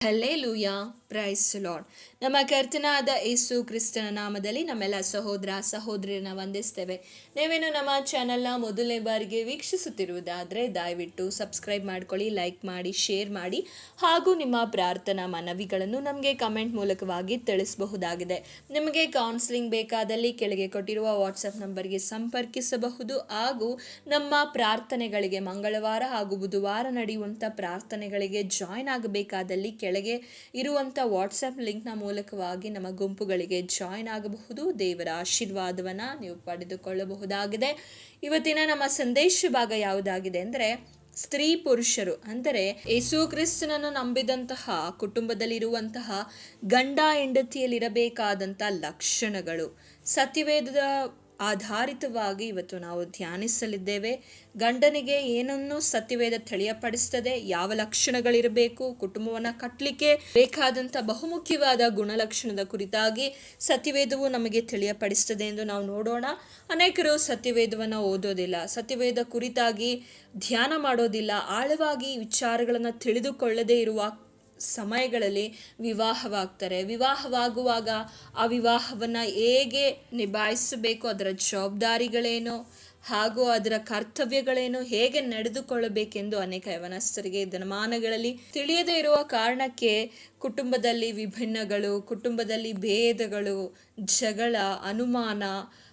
Hallelujah. Price lord ನಮ್ಮ ಕರ್ತನಾದ ಯೇಸು ಕ್ರಿಸ್ತನ ನಾಮದಲ್ಲಿ ನಮ್ಮೆಲ್ಲ ಸಹೋದರ ಸಹೋದರಿಯನ್ನು ವಂದಿಸ್ತೇವೆ. ನೀವೇನು ನಮ್ಮ ಚಾನಲ್ನ ಮೊದಲನೇ ಬಾರಿಗೆ ವೀಕ್ಷಿಸುತ್ತಿರುವುದಾದರೆ ದಯವಿಟ್ಟು ಸಬ್ಸ್ಕ್ರೈಬ್ ಮಾಡ್ಕೊಳ್ಳಿ ಲೈಕ್ ಮಾಡಿ ಶೇರ್ ಮಾಡಿ, ಹಾಗೂ ನಿಮ್ಮ ಪ್ರಾರ್ಥನಾ ಮನವಿಗಳನ್ನು ನಮಗೆ ಕಮೆಂಟ್ ಮೂಲಕವಾಗಿ ತಿಳಿಸಬಹುದಾಗಿದೆ. ನಿಮಗೆ ಕೌನ್ಸಿಲಿಂಗ್ ಬೇಕಾದಲ್ಲಿ ಕೆಳಗೆ ಕೊಟ್ಟಿರುವ ವಾಟ್ಸಪ್ ನಂಬರ್ಗೆ ಸಂಪರ್ಕಿಸಬಹುದು. ಹಾಗೂ ನಮ್ಮ ಪ್ರಾರ್ಥನೆಗಳಿಗೆ ಮಂಗಳವಾರ ಹಾಗೂ ಬುಧವಾರ ನಡೆಯುವಂಥ ಪ್ರಾರ್ಥನೆಗಳಿಗೆ ಜಾಯ್ನ್ ಆಗಬೇಕಾದಲ್ಲಿ ಕೆಳಗೆ ಇರುವಂಥ ವಾಟ್ಸಪ್ ಲಿಂಕ್ನ ಮೂಲಕವಾಗಿ ನಮ್ಮ ಗುಂಪುಗಳಿಗೆ ಜಾಯ್ನ್ ಆಗಬಹುದು. ದೇವರ ಆಶೀರ್ವಾದವನ್ನು ನೀವು ಪಡೆದುಕೊಳ್ಳಬಹುದಾಗಿದೆ. ಇವತ್ತಿನ ನಮ್ಮ ಸಂದೇಶ ಭಾಗ ಯಾವುದಾಗಿದೆ ಅಂದರೆ, ಸ್ತ್ರೀ ಪುರುಷರು ಅಂದರೆ ಯೇಸು ಕ್ರಿಸ್ತನನ್ನು ನಂಬಿದಂತಹ, ಕುಟುಂಬದಲ್ಲಿರುವಂತಹ ಗಂಡ ಹೆಂಡತಿಯಲ್ಲಿರಬೇಕಾದಂಥ ಲಕ್ಷಣಗಳು. ಸತ್ಯವೇದದ ಆಧಾರಿತವಾಗಿ ಇವತ್ತು ನಾವು ಧ್ಯಾನಿಸಲಿದ್ದೇವೆ. ಗಂಡನಿಗೆ ಏನನ್ನು ಸತ್ಯವೇದ ತಿಳಿಯಪಡಿಸ್ತದೆ, ಯಾವ ಲಕ್ಷಣಗಳಿರಬೇಕು, ಕುಟುಂಬವನ್ನು ಕಟ್ಟಲಿಕ್ಕೆ ಬೇಕಾದಂಥ ಬಹುಮುಖ್ಯವಾದ ಗುಣಲಕ್ಷಣದ ಕುರಿತಾಗಿ ಸತ್ಯವೇದವು ನಮಗೆ ತಿಳಿಯಪಡಿಸ್ತದೆ ಎಂದು ನಾವು ನೋಡೋಣ. ಅನೇಕರು ಸತ್ಯವೇದವನ್ನು ಓದೋದಿಲ್ಲ ಸತ್ಯವೇದ ಕುರಿತಾಗಿ ಧ್ಯಾನ ಮಾಡೋದಿಲ್ಲ, ಆಳವಾಗಿ ವಿಚಾರಗಳನ್ನು ತಿಳಿದುಕೊಳ್ಳದೇ ಇರುವ ಸಮಯಗಳಲ್ಲಿ ವಿವಾಹವಾಗ್ತಾರೆ. ವಿವಾಹವಾಗುವಾಗ ಆ ವಿವಾಹವನ್ನು ಹೇಗೆ ನಿಭಾಯಿಸಬೇಕು, ಅದರ ಜವಾಬ್ದಾರಿಗಳೇನು, ಹಾಗೂ ಅದರ ಕರ್ತವ್ಯಗಳೇನು, ಹೇಗೆ ನಡೆದುಕೊಳ್ಳಬೇಕೆಂದು ಅನೇಕ ಯವನಸ್ಥರಿಗೆ ದಿನಮಾನಗಳಲ್ಲಿ ತಿಳಿಯದೇ ಇರುವ ಕಾರಣಕ್ಕೆ ಕುಟುಂಬದಲ್ಲಿ ವಿಭಿನ್ನಗಳು, ಕುಟುಂಬದಲ್ಲಿ ಭೇದಗಳು, ಜಗಳ, ಅನುಮಾನ,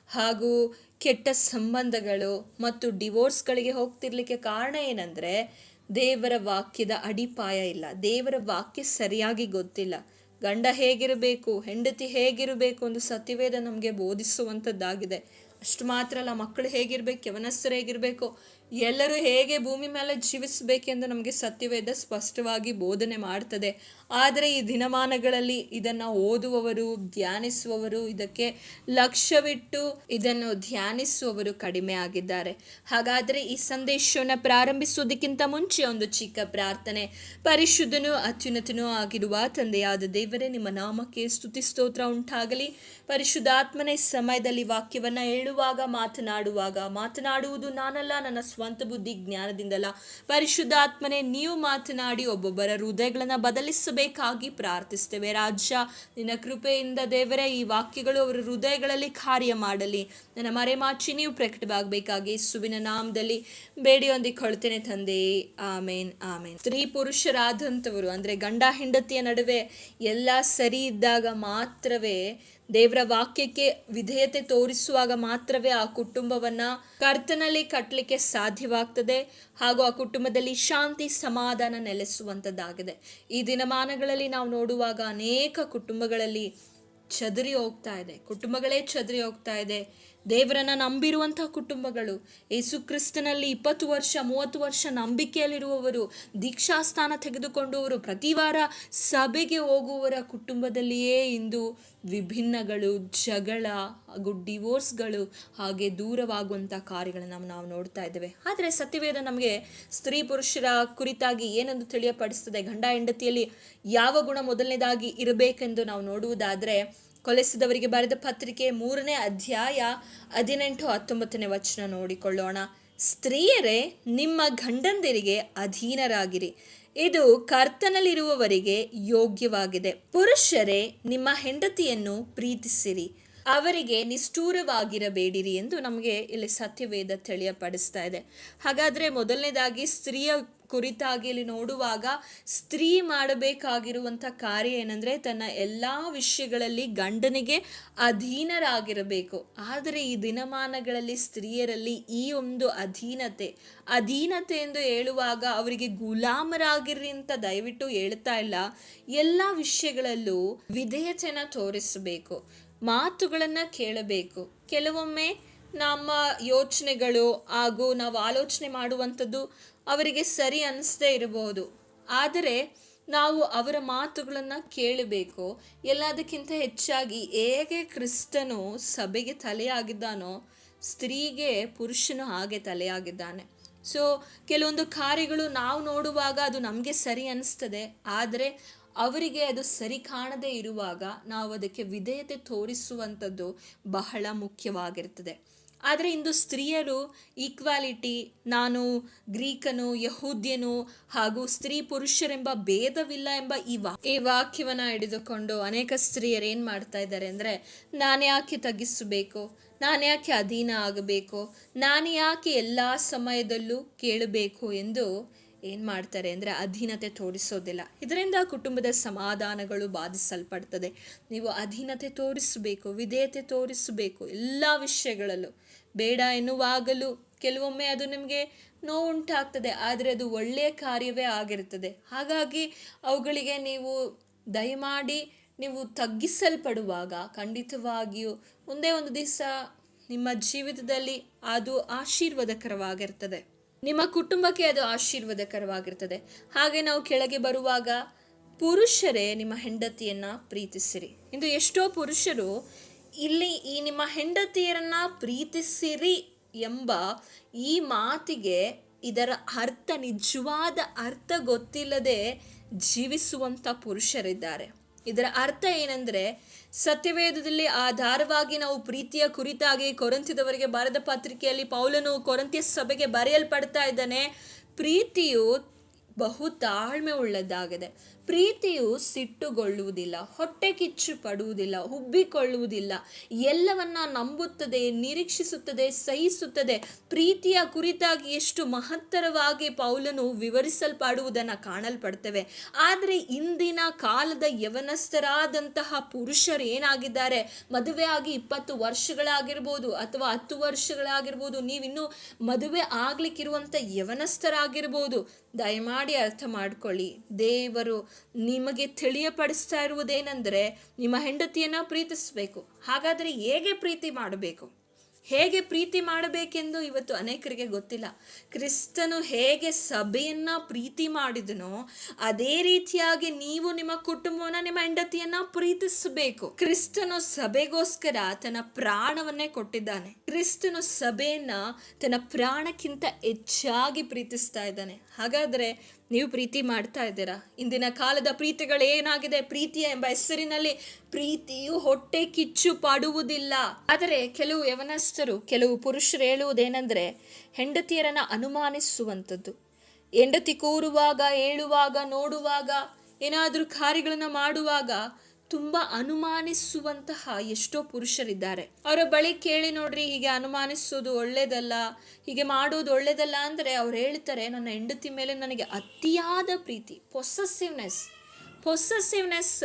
ಹಾಗೂ ಕೆಟ್ಟ ಸಂಬಂಧಗಳು ಮತ್ತು ಡಿವೋರ್ಸ್ಗಳಿಗೆ ಹೋಗ್ತಿರ್ಲಿಕ್ಕೆ ಕಾರಣ ಏನಂದರೆ ದೇವರ ವಾಕ್ಯದ ಅಡಿಪಾಯ ಇಲ್ಲ. ದೇವರ ವಾಕ್ಯ ಸರಿಯಾಗಿ ಗೊತ್ತಿಲ್ಲ. ಗಂಡ ಹೇಗಿರಬೇಕು, ಹೆಂಡತಿ ಹೇಗಿರಬೇಕು ಒಂದು ಸತ್ಯವೇದ ನಮಗೆ ಬೋಧಿಸುವಂಥದ್ದಾಗಿದೆ ಅಷ್ಟು ಮಾತ್ರ ಅಲ್ಲ ಮಕ್ಕಳು ಹೇಗಿರ್ಬೇಕು, ಯವನಸ್ಥರು ಹೇಗಿರಬೇಕು ಎಲ್ಲರೂ ಹೇಗೆ ಭೂಮಿ ಮೇಲೆ ಜೀವಿಸಬೇಕೆಂದು ನಮಗೆ ಸತ್ಯವೇದ ಸ್ಪಷ್ಟವಾಗಿ ಬೋಧನೆ ಮಾಡ್ತದೆ. ಆದರೆ ಈ ದಿನಮಾನಗಳಲ್ಲಿ ಇದನ್ನು ಓದುವವರು, ಧ್ಯಾನಿಸುವವರು, ಇದಕ್ಕೆ ಲಕ್ಷ್ಯವಿಟ್ಟು ಇದನ್ನು ಧ್ಯಾನಿಸುವವರು ಕಡಿಮೆ ಆಗಿದ್ದಾರೆ. ಹಾಗಾದರೆ ಈ ಸಂದೇಶವನ್ನು ಪ್ರಾರಂಭಿಸುವುದಕ್ಕಿಂತ ಮುಂಚೆ ಒಂದು ಚಿಕ್ಕ ಪ್ರಾರ್ಥನೆ. ಪರಿಶುದ್ಧನೂ ಅತ್ಯುನ್ನತನೂ ಆಗಿರುವ ತಂದೆಯಾದ ದೇವರೇ, ನಿಮ್ಮ ನಾಮಕ್ಕೆ ಸ್ತುತಿ ಸ್ತೋತ್ರ ಉಂಟಾಗಲಿ. ಪರಿಶುದ್ಧಾತ್ಮನೇ ಸಮಯದಲ್ಲಿ ವಾಕ್ಯವನ್ನು ಹೇಳುವಾಗ, ಮಾತನಾಡುವಾಗ, ಮಾತನಾಡುವುದು ನಾನಲ್ಲ, ನನ್ನ ಸ್ವಂತ ಬುದ್ಧಿ ಜ್ಞಾನದಿಂದಲ್ಲ, ಪರಿಶುದ್ಧಾತ್ಮನೇ ನೀವು ಮಾತನಾಡಿ ಒಬ್ಬೊಬ್ಬರ ಹೃದಯಗಳನ್ನು ಬದಲಿಸಬೇಕಾಗಿ ಪ್ರಾರ್ಥಿಸ್ತೇವೆ ರಾಜ್ಯ ನಿನ್ನ ಕೃಪೆಯಿಂದ ದೇವರೇ, ಈ ವಾಕ್ಯಗಳು ಅವರ ಹೃದಯಗಳಲ್ಲಿ ಕಾರ್ಯ ಮಾಡಲಿ. ನನ್ನ ಮರೆಮಾಚಿ ನೀವು ಪ್ರಕಟವಾಗಬೇಕಾಗಿ ಸುವಿನ ನಾಮದಲ್ಲಿ ಬೇಡಿ ಹೊಂದಿಕೊಳ್ತೇನೆ ತಂದೆ. ಆಮೇನ್ ಆಮೇನ್. ಸ್ತ್ರೀ ಪುರುಷರಾದಂಥವರು, ಅಂದರೆ ಗಂಡ ಹೆಂಡತಿಯ ನಡುವೆ ಎಲ್ಲ ಸರಿ ಇದ್ದಾಗ ಮಾತ್ರವೇ ದೇವರ ವಾಕ್ಯಕ್ಕೆ ವಿಧೇಯತೆ ತೋರಿಸುವಾಗ ಮಾತ್ರವೇ ಆ ಕುಟುಂಬವನ್ನ ಕರ್ತನಲ್ಲಿ ಕಟ್ಟಲಿಕ್ಕೆ ಸಾಧ್ಯವಾಗ್ತದೆ ಹಾಗೂ ಆ ಕುಟುಂಬದಲ್ಲಿ ಶಾಂತಿ, ಸಮಾಧಾನ ನೆಲೆಸುವಂಥದ್ದಾಗಿದೆ ಈ ದಿನಮಾನಗಳಲ್ಲಿ ನಾವು ನೋಡುವಾಗ ಅನೇಕ ಕುಟುಂಬಗಳಲ್ಲಿ ಚದರಿ ಹೋಗ್ತಾ ಇದೆ. ಕುಟುಂಬಗಳೇ ಚದರಿ ಹೋಗ್ತಾ ಇದೆ. ದೇವರನ್ನ ನಂಬಿರುವಂಥ ಕುಟುಂಬಗಳು. ಯೇಸು ಕ್ರಿಸ್ತನಲ್ಲಿ ಇಪ್ಪತ್ತು ವರ್ಷ, ಮೂವತ್ತು ವರ್ಷ ನಂಬಿಕೆಯಲ್ಲಿರುವವರು, ದೀಕ್ಷಾಸ್ಥಾನ ತೆಗೆದುಕೊಂಡವರು, ಪ್ರತಿ ವಾರ ಸಭೆಗೆ ಹೋಗುವವರ ಕುಟುಂಬದಲ್ಲಿಯೇ ಇಂದು ವಿಭಿನ್ನಗಳು, ಜಗಳ ಹಾಗೂ ಡಿವೋರ್ಸ್ಗಳು ಹಾಗೆ ದೂರವಾಗುವಂಥ ಕಾರ್ಯಗಳನ್ನು ನಾವು ನೋಡ್ತಾ ಇದ್ದೇವೆ. ಆದರೆ ಸತ್ಯವೇದ ನಮಗೆ ಸ್ತ್ರೀ ಪುರುಷರ ಕುರಿತಾಗಿ ಏನೆಂದು ತಿಳಿಯಪಡಿಸ್ತದೆ? ಗಂಡ ಹೆಂಡತಿಯಲ್ಲಿ ಯಾವ ಗುಣ ಮೊದಲನೇದಾಗಿ ಇರಬೇಕೆಂದು ನಾವು ನೋಡುವುದಾದರೆ ಕೊಲೆಸಿದವರಿಗೆ ಬರೆದ ಪತ್ರಿಕೆ ಮೂರನೇ ಅಧ್ಯಾಯ ಹದಿನೆಂಟು ಹತ್ತೊಂಬತ್ತನೇ ವಚನ ನೋಡಿಕೊಳ್ಳೋಣ. ಸ್ತ್ರೀಯರೇ, ನಿಮ್ಮ ಗಂಡಂದಿರಿಗೆ ಅಧೀನರಾಗಿರಿ. ಇದು ಕರ್ತನಲ್ಲಿರುವವರಿಗೆ ಯೋಗ್ಯವಾಗಿದೆ. ಪುರುಷರೇ, ನಿಮ್ಮ ಹೆಂಡತಿಯನ್ನು ಪ್ರೀತಿಸಿರಿ. ಅವರಿಗೆ ನಿಷ್ಠೂರವಾಗಿರಬೇಡಿರಿ ಎಂದು ನಮಗೆ ಇಲ್ಲಿ ಸತ್ಯವೇದ ತಿಳಿಯಪಡಿಸ್ತಾ ಇದೆ. ಹಾಗಾದರೆ ಮೊದಲನೇದಾಗಿ ಸ್ತ್ರೀಯ ಕುರಿತಾಗಿ ಇಲ್ಲಿ ನೋಡುವಾಗ ಸ್ತ್ರೀ ಮಾಡಬೇಕಾಗಿರುವಂಥ ಕಾರ್ಯ ಏನಂದರೆ ತನ್ನ ಎಲ್ಲ ವಿಷಯಗಳಲ್ಲಿ ಗಂಡನಿಗೆ ಅಧೀನರಾಗಿರಬೇಕು. ಆದರೆ ಈ ದಿನಮಾನಗಳಲ್ಲಿ ಸ್ತ್ರೀಯರಲ್ಲಿ ಈ ಒಂದು ಅಧೀನತೆ ಅಧೀನತೆ ಎಂದು ಹೇಳುವಾಗ ಅವರಿಗೆ ಗುಲಾಮರಾಗಿರ್ರಿ ಅಂತ ದಯವಿಟ್ಟು ಹೇಳ್ತಾ ಇಲ್ಲ. ಎಲ್ಲ ವಿಷಯಗಳಲ್ಲೂ ವಿಧೇಯತೆಯನ್ನು ತೋರಿಸಬೇಕು, ಮಾತುಗಳನ್ನು ಕೇಳಬೇಕು. ಕೆಲವೊಮ್ಮೆ ನಮ್ಮ ಯೋಚನೆಗಳು ಹಾಗೂ ನಾವು ಆಲೋಚನೆ ಮಾಡುವಂಥದ್ದು ಅವರಿಗೆ ಸರಿ ಅನ್ನಿಸದೇ ಇರಬಹುದು. ಆದರೆ ನಾವು ಅವರ ಮಾತುಗಳನ್ನು ಕೇಳಬೇಕು. ಎಲ್ಲದಕ್ಕಿಂತ ಹೆಚ್ಚಾಗಿ ಹೇಗೆ ಕ್ರಿಸ್ತನು ಸಭೆಗೆ ತಲೆಯಾಗಿದ್ದಾನೋ ಸ್ತ್ರೀಗೆ ಪುರುಷನು ಹಾಗೆ ತಲೆಯಾಗಿದ್ದಾನೆ. ಸೊ ಕೆಲವೊಂದು ಕಾರ್ಯಗಳು ನಾವು ನೋಡುವಾಗ ಅದು ನಮಗೆ ಸರಿ ಅನ್ನಿಸ್ತದೆ ಆದರೆ ಅವರಿಗೆ ಅದು ಸರಿ ಕಾಣದೇ ಇರುವಾಗ ನಾವು ಅದಕ್ಕೆ ವಿಧೇಯತೆ ತೋರಿಸುವಂಥದ್ದು ಬಹಳ ಮುಖ್ಯವಾಗಿರ್ತದೆ. ಆದರೆ ಇಂದು ಸ್ತ್ರೀಯರು ಈಕ್ವಾಲಿಟಿ ನಾನು ಗ್ರೀಕನು, ಯಹೂದ್ಯನು ಹಾಗೂ ಸ್ತ್ರೀ ಪುರುಷರೆಂಬ ಭೇದವಿಲ್ಲ ಎಂಬ ಈ ವಾ, ಈ ವಾಕ್ಯವನ್ನು ಹಿಡಿದುಕೊಂಡು ಅನೇಕ ಸ್ತ್ರೀಯರು ಏನು ಮಾಡ್ತಾ ಇದ್ದಾರೆ ಅಂದರೆ, ನಾನು ಯಾಕೆ ತಗ್ಗಿಸಬೇಕು? ನಾನು ಯಾಕೆ ಅಧೀನ ಆಗಬೇಕು? ನಾನು ಯಾಕೆ ಎಲ್ಲ ಸಮಯದಲ್ಲೂ ಕೇಳಬೇಕು ಎಂದು ಏನು ಮಾಡ್ತಾರೆ ಅಂದರೆ ಅಧೀನತೆ ತೋರಿಸೋದಿಲ್ಲ. ಇದರಿಂದ ಕುಟುಂಬದ ಸಮಾಧಾನಗಳು ಬಾಧಿಸಲ್ಪಡ್ತದೆ. ನೀವು ಅಧೀನತೆ ತೋರಿಸಬೇಕು, ವಿಧೇಯತೆ ತೋರಿಸಬೇಕು ಎಲ್ಲ ವಿಷಯಗಳಲ್ಲೂ. ಬೇಡ ಎನ್ನುವಾಗಲೂ ಕೆಲವೊಮ್ಮೆ ಅದು ನಿಮಗೆ ನೋವುಂಟಾಗ್ತದೆ, ಆದರೆ ಅದು ಒಳ್ಳೆಯ ಕಾರ್ಯವೇ ಆಗಿರ್ತದೆ. ಹಾಗಾಗಿ ಅವುಗಳಿಗೆ ನೀವು ದಯಮಾಡಿ ನೀವು ತಗ್ಗಿಸಲ್ಪಡುವಾಗ ಖಂಡಿತವಾಗಿಯೂ ಒಂದೇ ಒಂದು ದಿವಸ ನಿಮ್ಮ ಜೀವಿತದಲ್ಲಿ ಅದು ಆಶೀರ್ವಾದಕರವಾಗಿರ್ತದೆ. ನಿಮ್ಮ ಕುಟುಂಬಕ್ಕೆ ಅದು ಆಶೀರ್ವಾದಕರವಾಗಿರ್ತದೆ. ಹಾಗೆ ನಾವು ಕೆಳಗೆ ಬರುವಾಗ ಪುರುಷರೇ ನಿಮ್ಮ ಹೆಂಡತಿಯನ್ನ ಪ್ರೀತಿಸಿರಿ. ಇಂದು ಎಷ್ಟೋ ಪುರುಷರು ಇಲ್ಲಿ ಈ ನಿಮ್ಮ ಹೆಂಡತಿಯರನ್ನ ಪ್ರೀತಿಸಿರಿ ಎಂಬ ಈ ಮಾತಿಗೆ ಇದರ ಅರ್ಥ, ನಿಜವಾದ ಅರ್ಥ ಗೊತ್ತಿಲ್ಲದೆ ಜೀವಿಸುವಂಥ ಪುರುಷರಿದ್ದಾರೆ. ಇದರ ಅರ್ಥ ಏನಂದ್ರೆ, ಸತ್ಯವೇದದಲ್ಲಿ ಆಧಾರವಾಗಿ ನಾವು ಪ್ರೀತಿಯ ಕುರಿತಾಗಿ ಕೊರಂತಿದವರಿಗೆ ಬರೆದ ಪತ್ರಿಕೆಯಲ್ಲಿ ಪೌಲನು ಕೊರಂತಿಯ ಸಭೆಗೆ ಬರೆಯಲ್ಪಡ್ತಾ ಇದ್ದಾನೆ, ಪ್ರೀತಿಯು ಬಹು ತಾಳ್ಮೆ ಉಳ್ಳದ್ದಾಗಿದೆ. ಪ್ರೀತಿಯು ಸಿಟ್ಟುಗೊಳ್ಳುವುದಿಲ್ಲ, ಹೊಟ್ಟೆ ಕಿಚ್ಚು ಪಡುವುದಿಲ್ಲ, ಹುಬ್ಬಿಕೊಳ್ಳುವುದಿಲ್ಲ. ಎಲ್ಲವನ್ನ ನಂಬುತ್ತದೆ, ನಿರೀಕ್ಷಿಸುತ್ತದೆ, ಸಹಿಸುತ್ತದೆ. ಪ್ರೀತಿಯ ಕುರಿತಾಗಿ ಎಷ್ಟು ಮಹತ್ತರವಾಗಿ ಪೌಲನು ವಿವರಿಸಲ್ಪಡುವುದನ್ನು ಕಾಣಲ್ಪಡ್ತೇವೆ. ಆದರೆ ಇಂದಿನ ಕಾಲದ ಯವನಸ್ಥರಾದಂತಹ ಪುರುಷರು ಏನಾಗಿದ್ದಾರೆ? ಮದುವೆ ಆಗಿ ಇಪ್ಪತ್ತು ವರ್ಷಗಳಾಗಿರ್ಬೋದು ಅಥವಾ ಹತ್ತು ವರ್ಷಗಳಾಗಿರ್ಬೋದು, ನೀವಿನ್ನೂ ಮದುವೆ ಆಗ್ಲಿಕ್ಕಿರುವಂಥ ಯವನಸ್ಥರಾಗಿರ್ಬೋದು. ದಯಮಾಡಿ ಅರ್ಥ ಮಾಡ್ಕೊಳ್ಳಿ. ದೇವರು ನಿಮಗೆ ತಿಳಿಯಪಡಿಸ್ತಾ ಇರುವುದೇನೆಂದರೆ ನಿಮ್ಮ ಹೆಂಡತಿಯನ್ನ ಪ್ರೀತಿಸಬೇಕು. ಹಾಗಾದರೆ ಹೇಗೆ ಪ್ರೀತಿ ಮಾಡಬೇಕು? ಹೇಗೆ ಪ್ರೀತಿ ಮಾಡಬೇಕೆಂದು ಇವತ್ತು ಅನೇಕರಿಗೆ ಗೊತ್ತಿಲ್ಲ. ಕ್ರಿಸ್ತನು ಹೇಗೆ ಸಭೆಯನ್ನು ಪ್ರೀತಿ ಮಾಡಿದನೋ, ಅದೇ ರೀತಿಯಾಗಿ ನೀವು ನಿಮ್ಮ ಕುಟುಂಬವನ್ನ ನಿಮ್ಮ ಹೆಂಡತಿಯನ್ನ ಪ್ರೀತಿಸಬೇಕು. ಕ್ರಿಸ್ತನು ಸಭೆಗೋಸ್ಕರ ತನ್ನ ಪ್ರಾಣವನ್ನೇ ಕೊಟ್ಟಿದ್ದಾನೆ. ಕ್ರಿಸ್ತನು ಸಭೆಯನ್ನ ತನ್ನ ಪ್ರಾಣಕ್ಕಿಂತ ಹೆಚ್ಚಾಗಿ ಪ್ರೀತಿಸ್ತಾ ಇದ್ದಾನೆ. ಹಾಗಾದ್ರೆ ನೀವು ಪ್ರೀತಿ ಮಾಡ್ತಾ ಇದ್ದೀರಾ? ಇಂದಿನ ಕಾಲದ ಪ್ರೀತಿಗಳು ಏನಾಗಿದೆ? ಪ್ರೀತಿಯ ಎಂಬ ಹೆಸರಿನಲ್ಲಿ ಪ್ರೀತಿಯು ಹೊಟ್ಟೆ ಕಿಚ್ಚು ಪಡುವುದಿಲ್ಲ. ಆದರೆ ಕೆಲವು ಯವನಸ್ಥರು, ಕೆಲವು ಪುರುಷರು ಹೇಳುವುದೇನೆಂದರೆ ಹೆಂಡತಿಯರನ್ನು ಅನುಮಾನಿಸುವಂಥದ್ದು. ಹೆಂಡತಿ ಕೂರುವಾಗ, ಏಳುವಾಗ, ನೋಡುವಾಗ, ಏನಾದರೂ ಕಾರ್ಯಗಳನ್ನು ಮಾಡುವಾಗ ತುಂಬ ಅನುಮಾನಿಸುವಂತಹ ಎಷ್ಟೋ ಪುರುಷರಿದ್ದಾರೆ. ಅವರ ಬಳಿ ಕೇಳಿ ನೋಡ್ರಿ, ಹೀಗೆ ಅನುಮಾನಿಸೋದು ಒಳ್ಳೇದಲ್ಲ, ಹೀಗೆ ಮಾಡೋದು ಒಳ್ಳೇದಲ್ಲ ಅಂದರೆ ಅವ್ರು ಹೇಳ್ತಾರೆ, ನನ್ನ ಹೆಂಡತಿ ಮೇಲೆ ನನಗೆ ಅತಿಯಾದ ಪ್ರೀತಿ ಪೊಸೆಸಿವ್ನೆಸ್ ಪೊಸೆಸಿವ್ನೆಸ್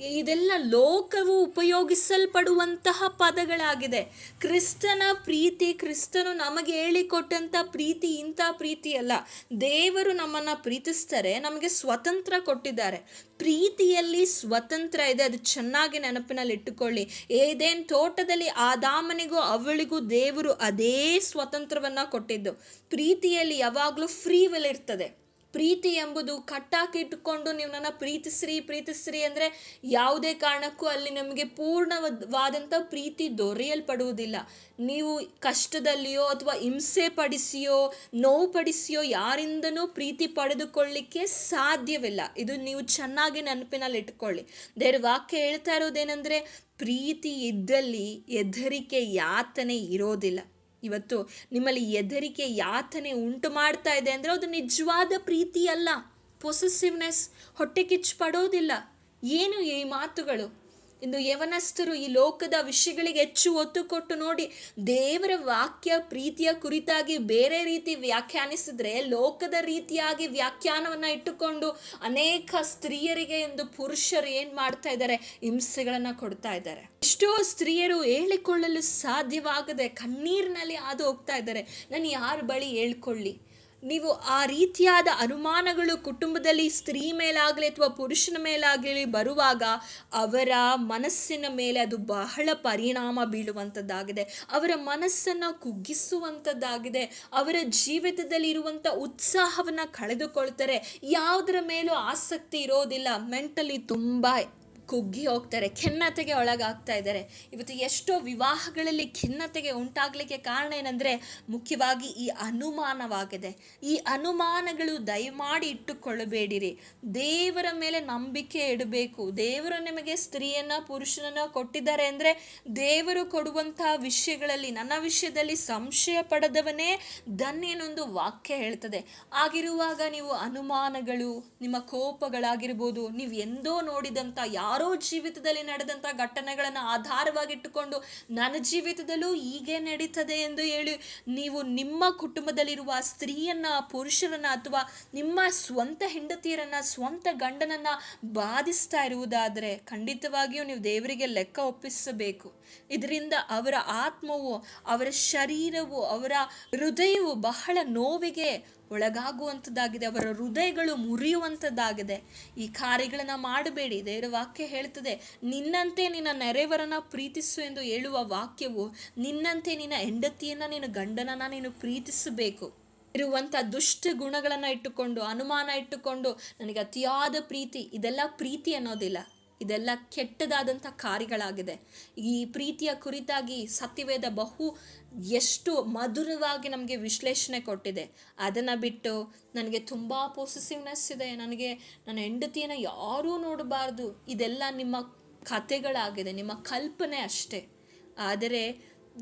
ಇದೆಲ್ಲ ಲೋಕವು ಉಪಯೋಗಿಸಲ್ಪಡುವಂತಹ ಪದಗಳಾಗಿದೆ. ಕ್ರಿಸ್ತನ ಪ್ರೀತಿ, ಕ್ರಿಸ್ತನು ನಮಗೆ ಹೇಳಿಕೊಟ್ಟಂಥ ಪ್ರೀತಿ ಇಂಥ ಪ್ರೀತಿ ಅಲ್ಲ. ದೇವರು ನಮ್ಮನ್ನು ಪ್ರೀತಿಸ್ತಾರೆ, ನಮಗೆ ಸ್ವತಂತ್ರ ಕೊಟ್ಟಿದ್ದಾರೆ. ಪ್ರೀತಿಯಲ್ಲಿ ಸ್ವತಂತ್ರ ಇದೆ, ಅದು ಚೆನ್ನಾಗಿ ನೆನಪಿನಲ್ಲಿ ಇಟ್ಟುಕೊಳ್ಳಿ. ಏದೇನು ತೋಟದಲ್ಲಿ ಆದಾಮನಿಗೂ ಅವಳಿಗೂ ದೇವರು ಅದೇ ಸ್ವತಂತ್ರವನ್ನು ಕೊಟ್ಟಿದ್ದು. ಪ್ರೀತಿಯಲ್ಲಿ ಯಾವಾಗಲೂ ಫ್ರೀ ವಿಲ್ ಇರ್ತದೆ. ಪ್ರೀತಿ ಎಂಬುದು ಕಟ್ಟಾಕಿಟ್ಟುಕೊಂಡು ನೀವು ನನ್ನ ಪ್ರೀತಿಸ್ರಿ ಪ್ರೀತಿಸ್ರಿ ಅಂದರೆ ಯಾವುದೇ ಕಾರಣಕ್ಕೂ ಅಲ್ಲಿ ನಮಗೆ ಪೂರ್ಣವಾದಂಥ ಪ್ರೀತಿ ದೊರೆಯಲ್ಪಡುವುದಿಲ್ಲ. ನೀವು ಕಷ್ಟದಲ್ಲಿಯೋ ಅಥವಾ ಹಿಂಸೆ ಪಡಿಸಿಯೋ, ನೋವು ಪಡಿಸಿಯೋ ಯಾರಿಂದನೂ ಪ್ರೀತಿ ಪಡೆದುಕೊಳ್ಳಿಕ್ಕೆ ಸಾಧ್ಯವಿಲ್ಲ. ಇದು ನೀವು ಚೆನ್ನಾಗಿ ನೆನಪಿನಲ್ಲಿ ಇಟ್ಕೊಳ್ಳಿ ದೇವ್ರ ವಾಕ್ಯ ಹೇಳ್ತಾ ಇರೋದೇನೆಂದರೆ, ಪ್ರೀತಿ ಇದ್ದಲ್ಲಿ ಹೆದರಿಕೆ ಯಾತನೆ ಇರೋದಿಲ್ಲ. ಇವತ್ತು ನಿಮ್ಮಲ್ಲಿ ಹೆದರಿಕೆ, ಯಾತನೆ ಉಂಟು ಮಾಡ್ತಾ ಇದೆ ಅಂದರೆ ಅದು ನಿಜವಾದ ಪ್ರೀತಿ ಅಲ್ಲ ಪೊಸೆಸಿವ್ನೆಸ್ ಹೊಟ್ಟೆ ಕಿಚ್ಚು ಪಡೋದಿಲ್ಲ. ಏನು ಈ ಮಾತುಗಳು? ಇಂದು ಯವನಸ್ಥರು ಈ ಲೋಕದ ವಿಷಯಗಳಿಗೆ ಹೆಚ್ಚು ಒತ್ತು ಕೊಟ್ಟು ನೋಡಿ, ದೇವರ ವಾಕ್ಯ ಪ್ರೀತಿಯ ಕುರಿತಾಗಿ ಬೇರೆ ರೀತಿ ವ್ಯಾಖ್ಯಾನಿಸಿದ್ರೆ ಲೋಕದ ರೀತಿಯಾಗಿ ವ್ಯಾಖ್ಯಾನವನ್ನು ಇಟ್ಟುಕೊಂಡು ಅನೇಕ ಸ್ತ್ರೀಯರಿಗೆ ಎಂದು ಪುರುಷರು ಏನು ಮಾಡ್ತಾ ಇದ್ದಾರೆ, ಹಿಂಸೆಗಳನ್ನು ಕೊಡ್ತಾ ಇದ್ದಾರೆ. ಎಷ್ಟೋ ಸ್ತ್ರೀಯರು ಹೇಳಿಕೊಳ್ಳಲು ಸಾಧ್ಯವಾಗದೆ ಕಣ್ಣೀರಿನಲ್ಲಿ ಹಾದು ಹೋಗ್ತಾ ಇದ್ದಾರೆ. ನಾನು ಯಾರ ಬಳಿ ಹೇಳ್ಕೊಳ್ಳಿ? ನೀವು ಆ ರೀತಿಯಾದ ಅನುಮಾನಗಳು ಕುಟುಂಬದಲ್ಲಿ ಸ್ತ್ರೀ ಮೇಲಾಗಲಿ ಅಥವಾ ಪುರುಷನ ಮೇಲಾಗಲಿ ಬರುವಾಗ ಅವರ ಮನಸ್ಸಿನ ಮೇಲೆ ಅದು ಬಹಳ ಪರಿಣಾಮ ಬೀಳುವಂಥದ್ದಾಗಿದೆ. ಅವರ ಮನಸ್ಸನ್ನು ಕುಗ್ಗಿಸುವಂಥದ್ದಾಗಿದೆ. ಅವರ ಜೀವಿತದಲ್ಲಿ ಇರುವಂಥ ಉತ್ಸಾಹವನ್ನು ಕಳೆದುಕೊಳ್ತಾರೆ. ಯಾವುದರ ಮೇಲೂ ಆಸಕ್ತಿ ಇರೋದಿಲ್ಲ. ಮೆಂಟಲಿ ತುಂಬ ಕುಗ್ಗಿ ಹೋಗ್ತಾರೆ, ಖಿನ್ನತೆಗೆ ಒಳಗಾಗ್ತಾ ಇದ್ದಾರೆ. ಇವತ್ತು ಎಷ್ಟೋ ವಿವಾಹಗಳಲ್ಲಿ ಖಿನ್ನತೆಗೆ ಉಂಟಾಗಲಿಕ್ಕೆ ಕಾರಣ ಏನಂದರೆ ಮುಖ್ಯವಾಗಿ ಈ ಅನುಮಾನವಾಗಿದೆ. ಈ ಅನುಮಾನಗಳು ದಯಮಾಡಿ ಇಟ್ಟುಕೊಳ್ಳಬೇಡಿರಿ. ದೇವರ ಮೇಲೆ ನಂಬಿಕೆ ಇಡಬೇಕು. ದೇವರು ನಿಮಗೆ ಸ್ತ್ರೀಯನ್ನ, ಪುರುಷನನ್ನು ಕೊಟ್ಟಿದ್ದಾರೆ ಅಂದರೆ ದೇವರು ಕೊಡುವಂತಹ ವಿಷಯಗಳಲ್ಲಿ, ನನ್ನ ವಿಷಯದಲ್ಲಿ ಸಂಶಯ ಪಡೆದವನೇ ಧನ್ಯನೊಂದು ವಾಕ್ಯ ಹೇಳ್ತದೆ. ಆಗಿರುವಾಗ ನೀವು ಅನುಮಾನಗಳು, ನಿಮ್ಮ ಕೋಪಗಳಾಗಿರ್ಬೋದು, ನೀವು ಎಂದೋ ನೋಡಿದಂಥ ಯಾರೋ ಜೀವಿತದಲ್ಲಿ ನಡೆದಂಥ ಘಟನೆಗಳನ್ನು ಆಧಾರವಾಗಿಟ್ಟುಕೊಂಡು ನನ್ನ ಜೀವಿತದಲ್ಲೂ ಹೀಗೆ ನಡೀತದೆ ಎಂದು ಹೇಳಿ ನೀವು ನಿಮ್ಮ ಕುಟುಂಬದಲ್ಲಿರುವ ಸ್ತ್ರೀಯನ್ನ, ಪುರುಷರನ್ನ ಅಥವಾ ನಿಮ್ಮ ಸ್ವಂತ ಹೆಂಡತಿಯರನ್ನ, ಸ್ವಂತ ಗಂಡನನ್ನ ಬಾಧಿಸ್ತಾ ಇರುವುದಾದರೆ ಖಂಡಿತವಾಗಿಯೂ ನೀವು ದೇವರಿಗೆ ಲೆಕ್ಕ ಒಪ್ಪಿಸಬೇಕು. ಇದರಿಂದ ಅವರ ಆತ್ಮವು, ಅವರ ಶರೀರವು, ಅವರ ಹೃದಯವು ಬಹಳ ನೋವಿಗೆ ಒಳಗಾಗುವಂಥದ್ದಾಗಿದೆ, ಅವರ ಹೃದಯಗಳು ಮುರಿಯುವಂಥದ್ದಾಗಿದೆ. ಈ ಕಾರ್ಯಗಳನ್ನು ಮಾಡಬೇಡಿ. ದೇವರ ವಾಕ್ಯ ಹೇಳ್ತದೆ ನಿನ್ನಂತೆ ನಿನ್ನ ನೆರೆಯವರನ್ನ ಪ್ರೀತಿಸು ಎಂದು ಹೇಳುವ ವಾಕ್ಯವು, ನಿನ್ನಂತೆ ನಿನ್ನ ಹೆಂಡತಿಯನ್ನು, ನಿನ್ನ ಗಂಡನನ್ನು ನೀನು ಪ್ರೀತಿಸಬೇಕು ಇರುವಂಥ ದುಷ್ಟ ಗುಣಗಳನ್ನು ಇಟ್ಟುಕೊಂಡು, ಅನುಮಾನ ಇಟ್ಟುಕೊಂಡು, ನನಗೆ ಅತಿಯಾದ ಪ್ರೀತಿ, ಇದೆಲ್ಲ ಪ್ರೀತಿ ಅನ್ನೋದಿಲ್ಲ. ಇದೆಲ್ಲ ಕೆಟ್ಟದಾದಂಥ ಕಾರ್ಯಗಳಾಗಿದೆ. ಈ ಪ್ರೀತಿಯ ಕುರಿತಾಗಿ ಸತ್ಯವೇದ ಬಹು ಎಷ್ಟು ಮಧುರವಾಗಿ ನಮಗೆ ವಿಶ್ಲೇಷಣೆ ಕೊಟ್ಟಿದೆ. ಅದನ್ನು ಬಿಟ್ಟು ನನಗೆ ತುಂಬ ಪೊಸೆಸಿವ್ನೆಸ್ ಇದೆ. ನನಗೆ ನನ್ನ ಹೆಂಡತಿಯನ್ನು ಯಾರೂ ನೋಡಬಾರ್ದು. ಇದೆಲ್ಲ ನಿಮ್ಮ ಕಥೆಗಳಾಗಿದೆ. ನಿಮ್ಮ ಕಲ್ಪನೆ ಅಷ್ಟೇ. ಆದರೆ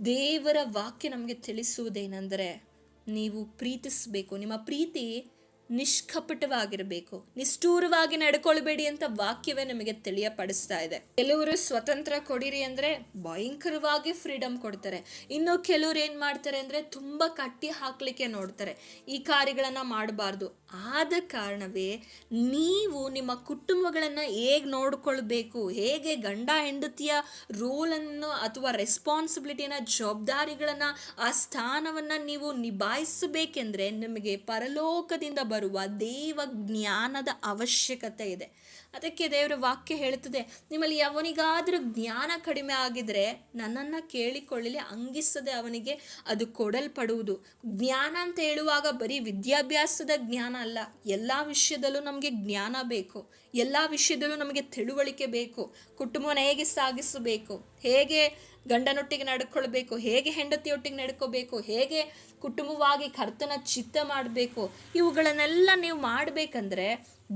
ದೇವರ ವಾಕ್ಯ ನಮಗೆ ತಿಳಿಸುವುದೇನೆಂದರೆ ನೀವು ಪ್ರೀತಿಸಬೇಕು. ನಿಮ್ಮ ಪ್ರೀತಿ ನಿಷ್ಕಪಟವಾಗಿರಬೇಕು. ನಿಷ್ಠೂರವಾಗಿ ನಡ್ಕೊಳ್ಬೇಡಿ ಅಂತ ವಾಕ್ಯವೇ ನಮಗೆ ತಿಳಿಯಪಡಿಸ್ತಾ ಇದೆ. ಕೆಲವರು ಸ್ವತಂತ್ರ ಕೊಡಿರಿ ಅಂದ್ರೆ ಭಯಂಕರವಾಗಿ ಫ್ರೀಡಮ್ ಕೊಡ್ತಾರೆ. ಇನ್ನು ಕೆಲವರು ಏನು ಮಾಡ್ತಾರೆ ಅಂದ್ರೆ ತುಂಬಾ ಕಟ್ಟಿ ಹಾಕಲಿಕ್ಕೆ ನೋಡ್ತಾರೆ. ಈ ಕಾರ್ಯಗಳನ್ನ ಮಾಡಬಾರ್ದು. ಆದ ಕಾರಣವೇ ನೀವು ನಿಮ್ಮ ಕುಟುಂಬಗಳನ್ನು ಹೇಗೆ ನೋಡ್ಕೊಳ್ಬೇಕು? ಹೇಗೆ ಗಂಡ ಹೆಂಡತಿಯ ರೋಲನ್ನು ಅಥವಾ ರೆಸ್ಪಾನ್ಸಿಬಿಲಿಟಿನ ಜವಾಬ್ದಾರಿಗಳನ್ನು ಆ ಸ್ಥಾನವನ್ನು ನೀವು ನಿಭಾಯಿಸಬೇಕೆಂದರೆ ನಿಮಗೆ ಪರಲೋಕದಿಂದ ಬರುವ ದೇವ ಜ್ಞಾನದ ಅವಶ್ಯಕತೆ ಇದೆ. ಅದಕ್ಕೆ ದೇವರ ವಾಕ್ಯ ಹೇಳುತ್ತದೆ, ನಿಮ್ಮಲ್ಲಿ ಅವನಿಗಾದರೂ ಜ್ಞಾನ ಕಡಿಮೆ ಆಗಿದ್ರೆ ನನ್ನನ್ನು ಕೇಳಿಕೊಳ್ಳಲಿ, ಅಂಗಿಸದೆ ಅವನಿಗೆ ಅದು ಕೊಡಲ್ಪಡುವುದು. ಜ್ಞಾನ ಅಂತ ಹೇಳುವಾಗ ಬರೀ ವಿದ್ಯಾಭ್ಯಾಸದ ಜ್ಞಾನ ಅಲ್ಲ, ಎಲ್ಲ ವಿಷಯದಲ್ಲೂ ನಮಗೆ ಜ್ಞಾನ ಬೇಕು, ಎಲ್ಲ ವಿಷಯದಲ್ಲೂ ನಮಗೆ ತಿಳುವಳಿಕೆ ಬೇಕು, ಕುಟುಂಬವನ್ನು ಹೇಗೆ ಸಾಗಿಸಬೇಕು, ಹೇಗೆ ಗಂಡನೊಟ್ಟಿಗೆ ನಡ್ಕೊಳ್ಬೇಕು, ಹೇಗೆ ಹೆಂಡತಿಯೊಟ್ಟಿಗೆ ನಡ್ಕೋಬೇಕು ಹೇಗೆ ಕುಟುಂಬವಾಗಿ ಕರ್ತನ ಚಿತ್ತ ಮಾಡಬೇಕು, ಇವುಗಳನ್ನೆಲ್ಲ ನೀವು ಮಾಡಬೇಕಂದ್ರೆ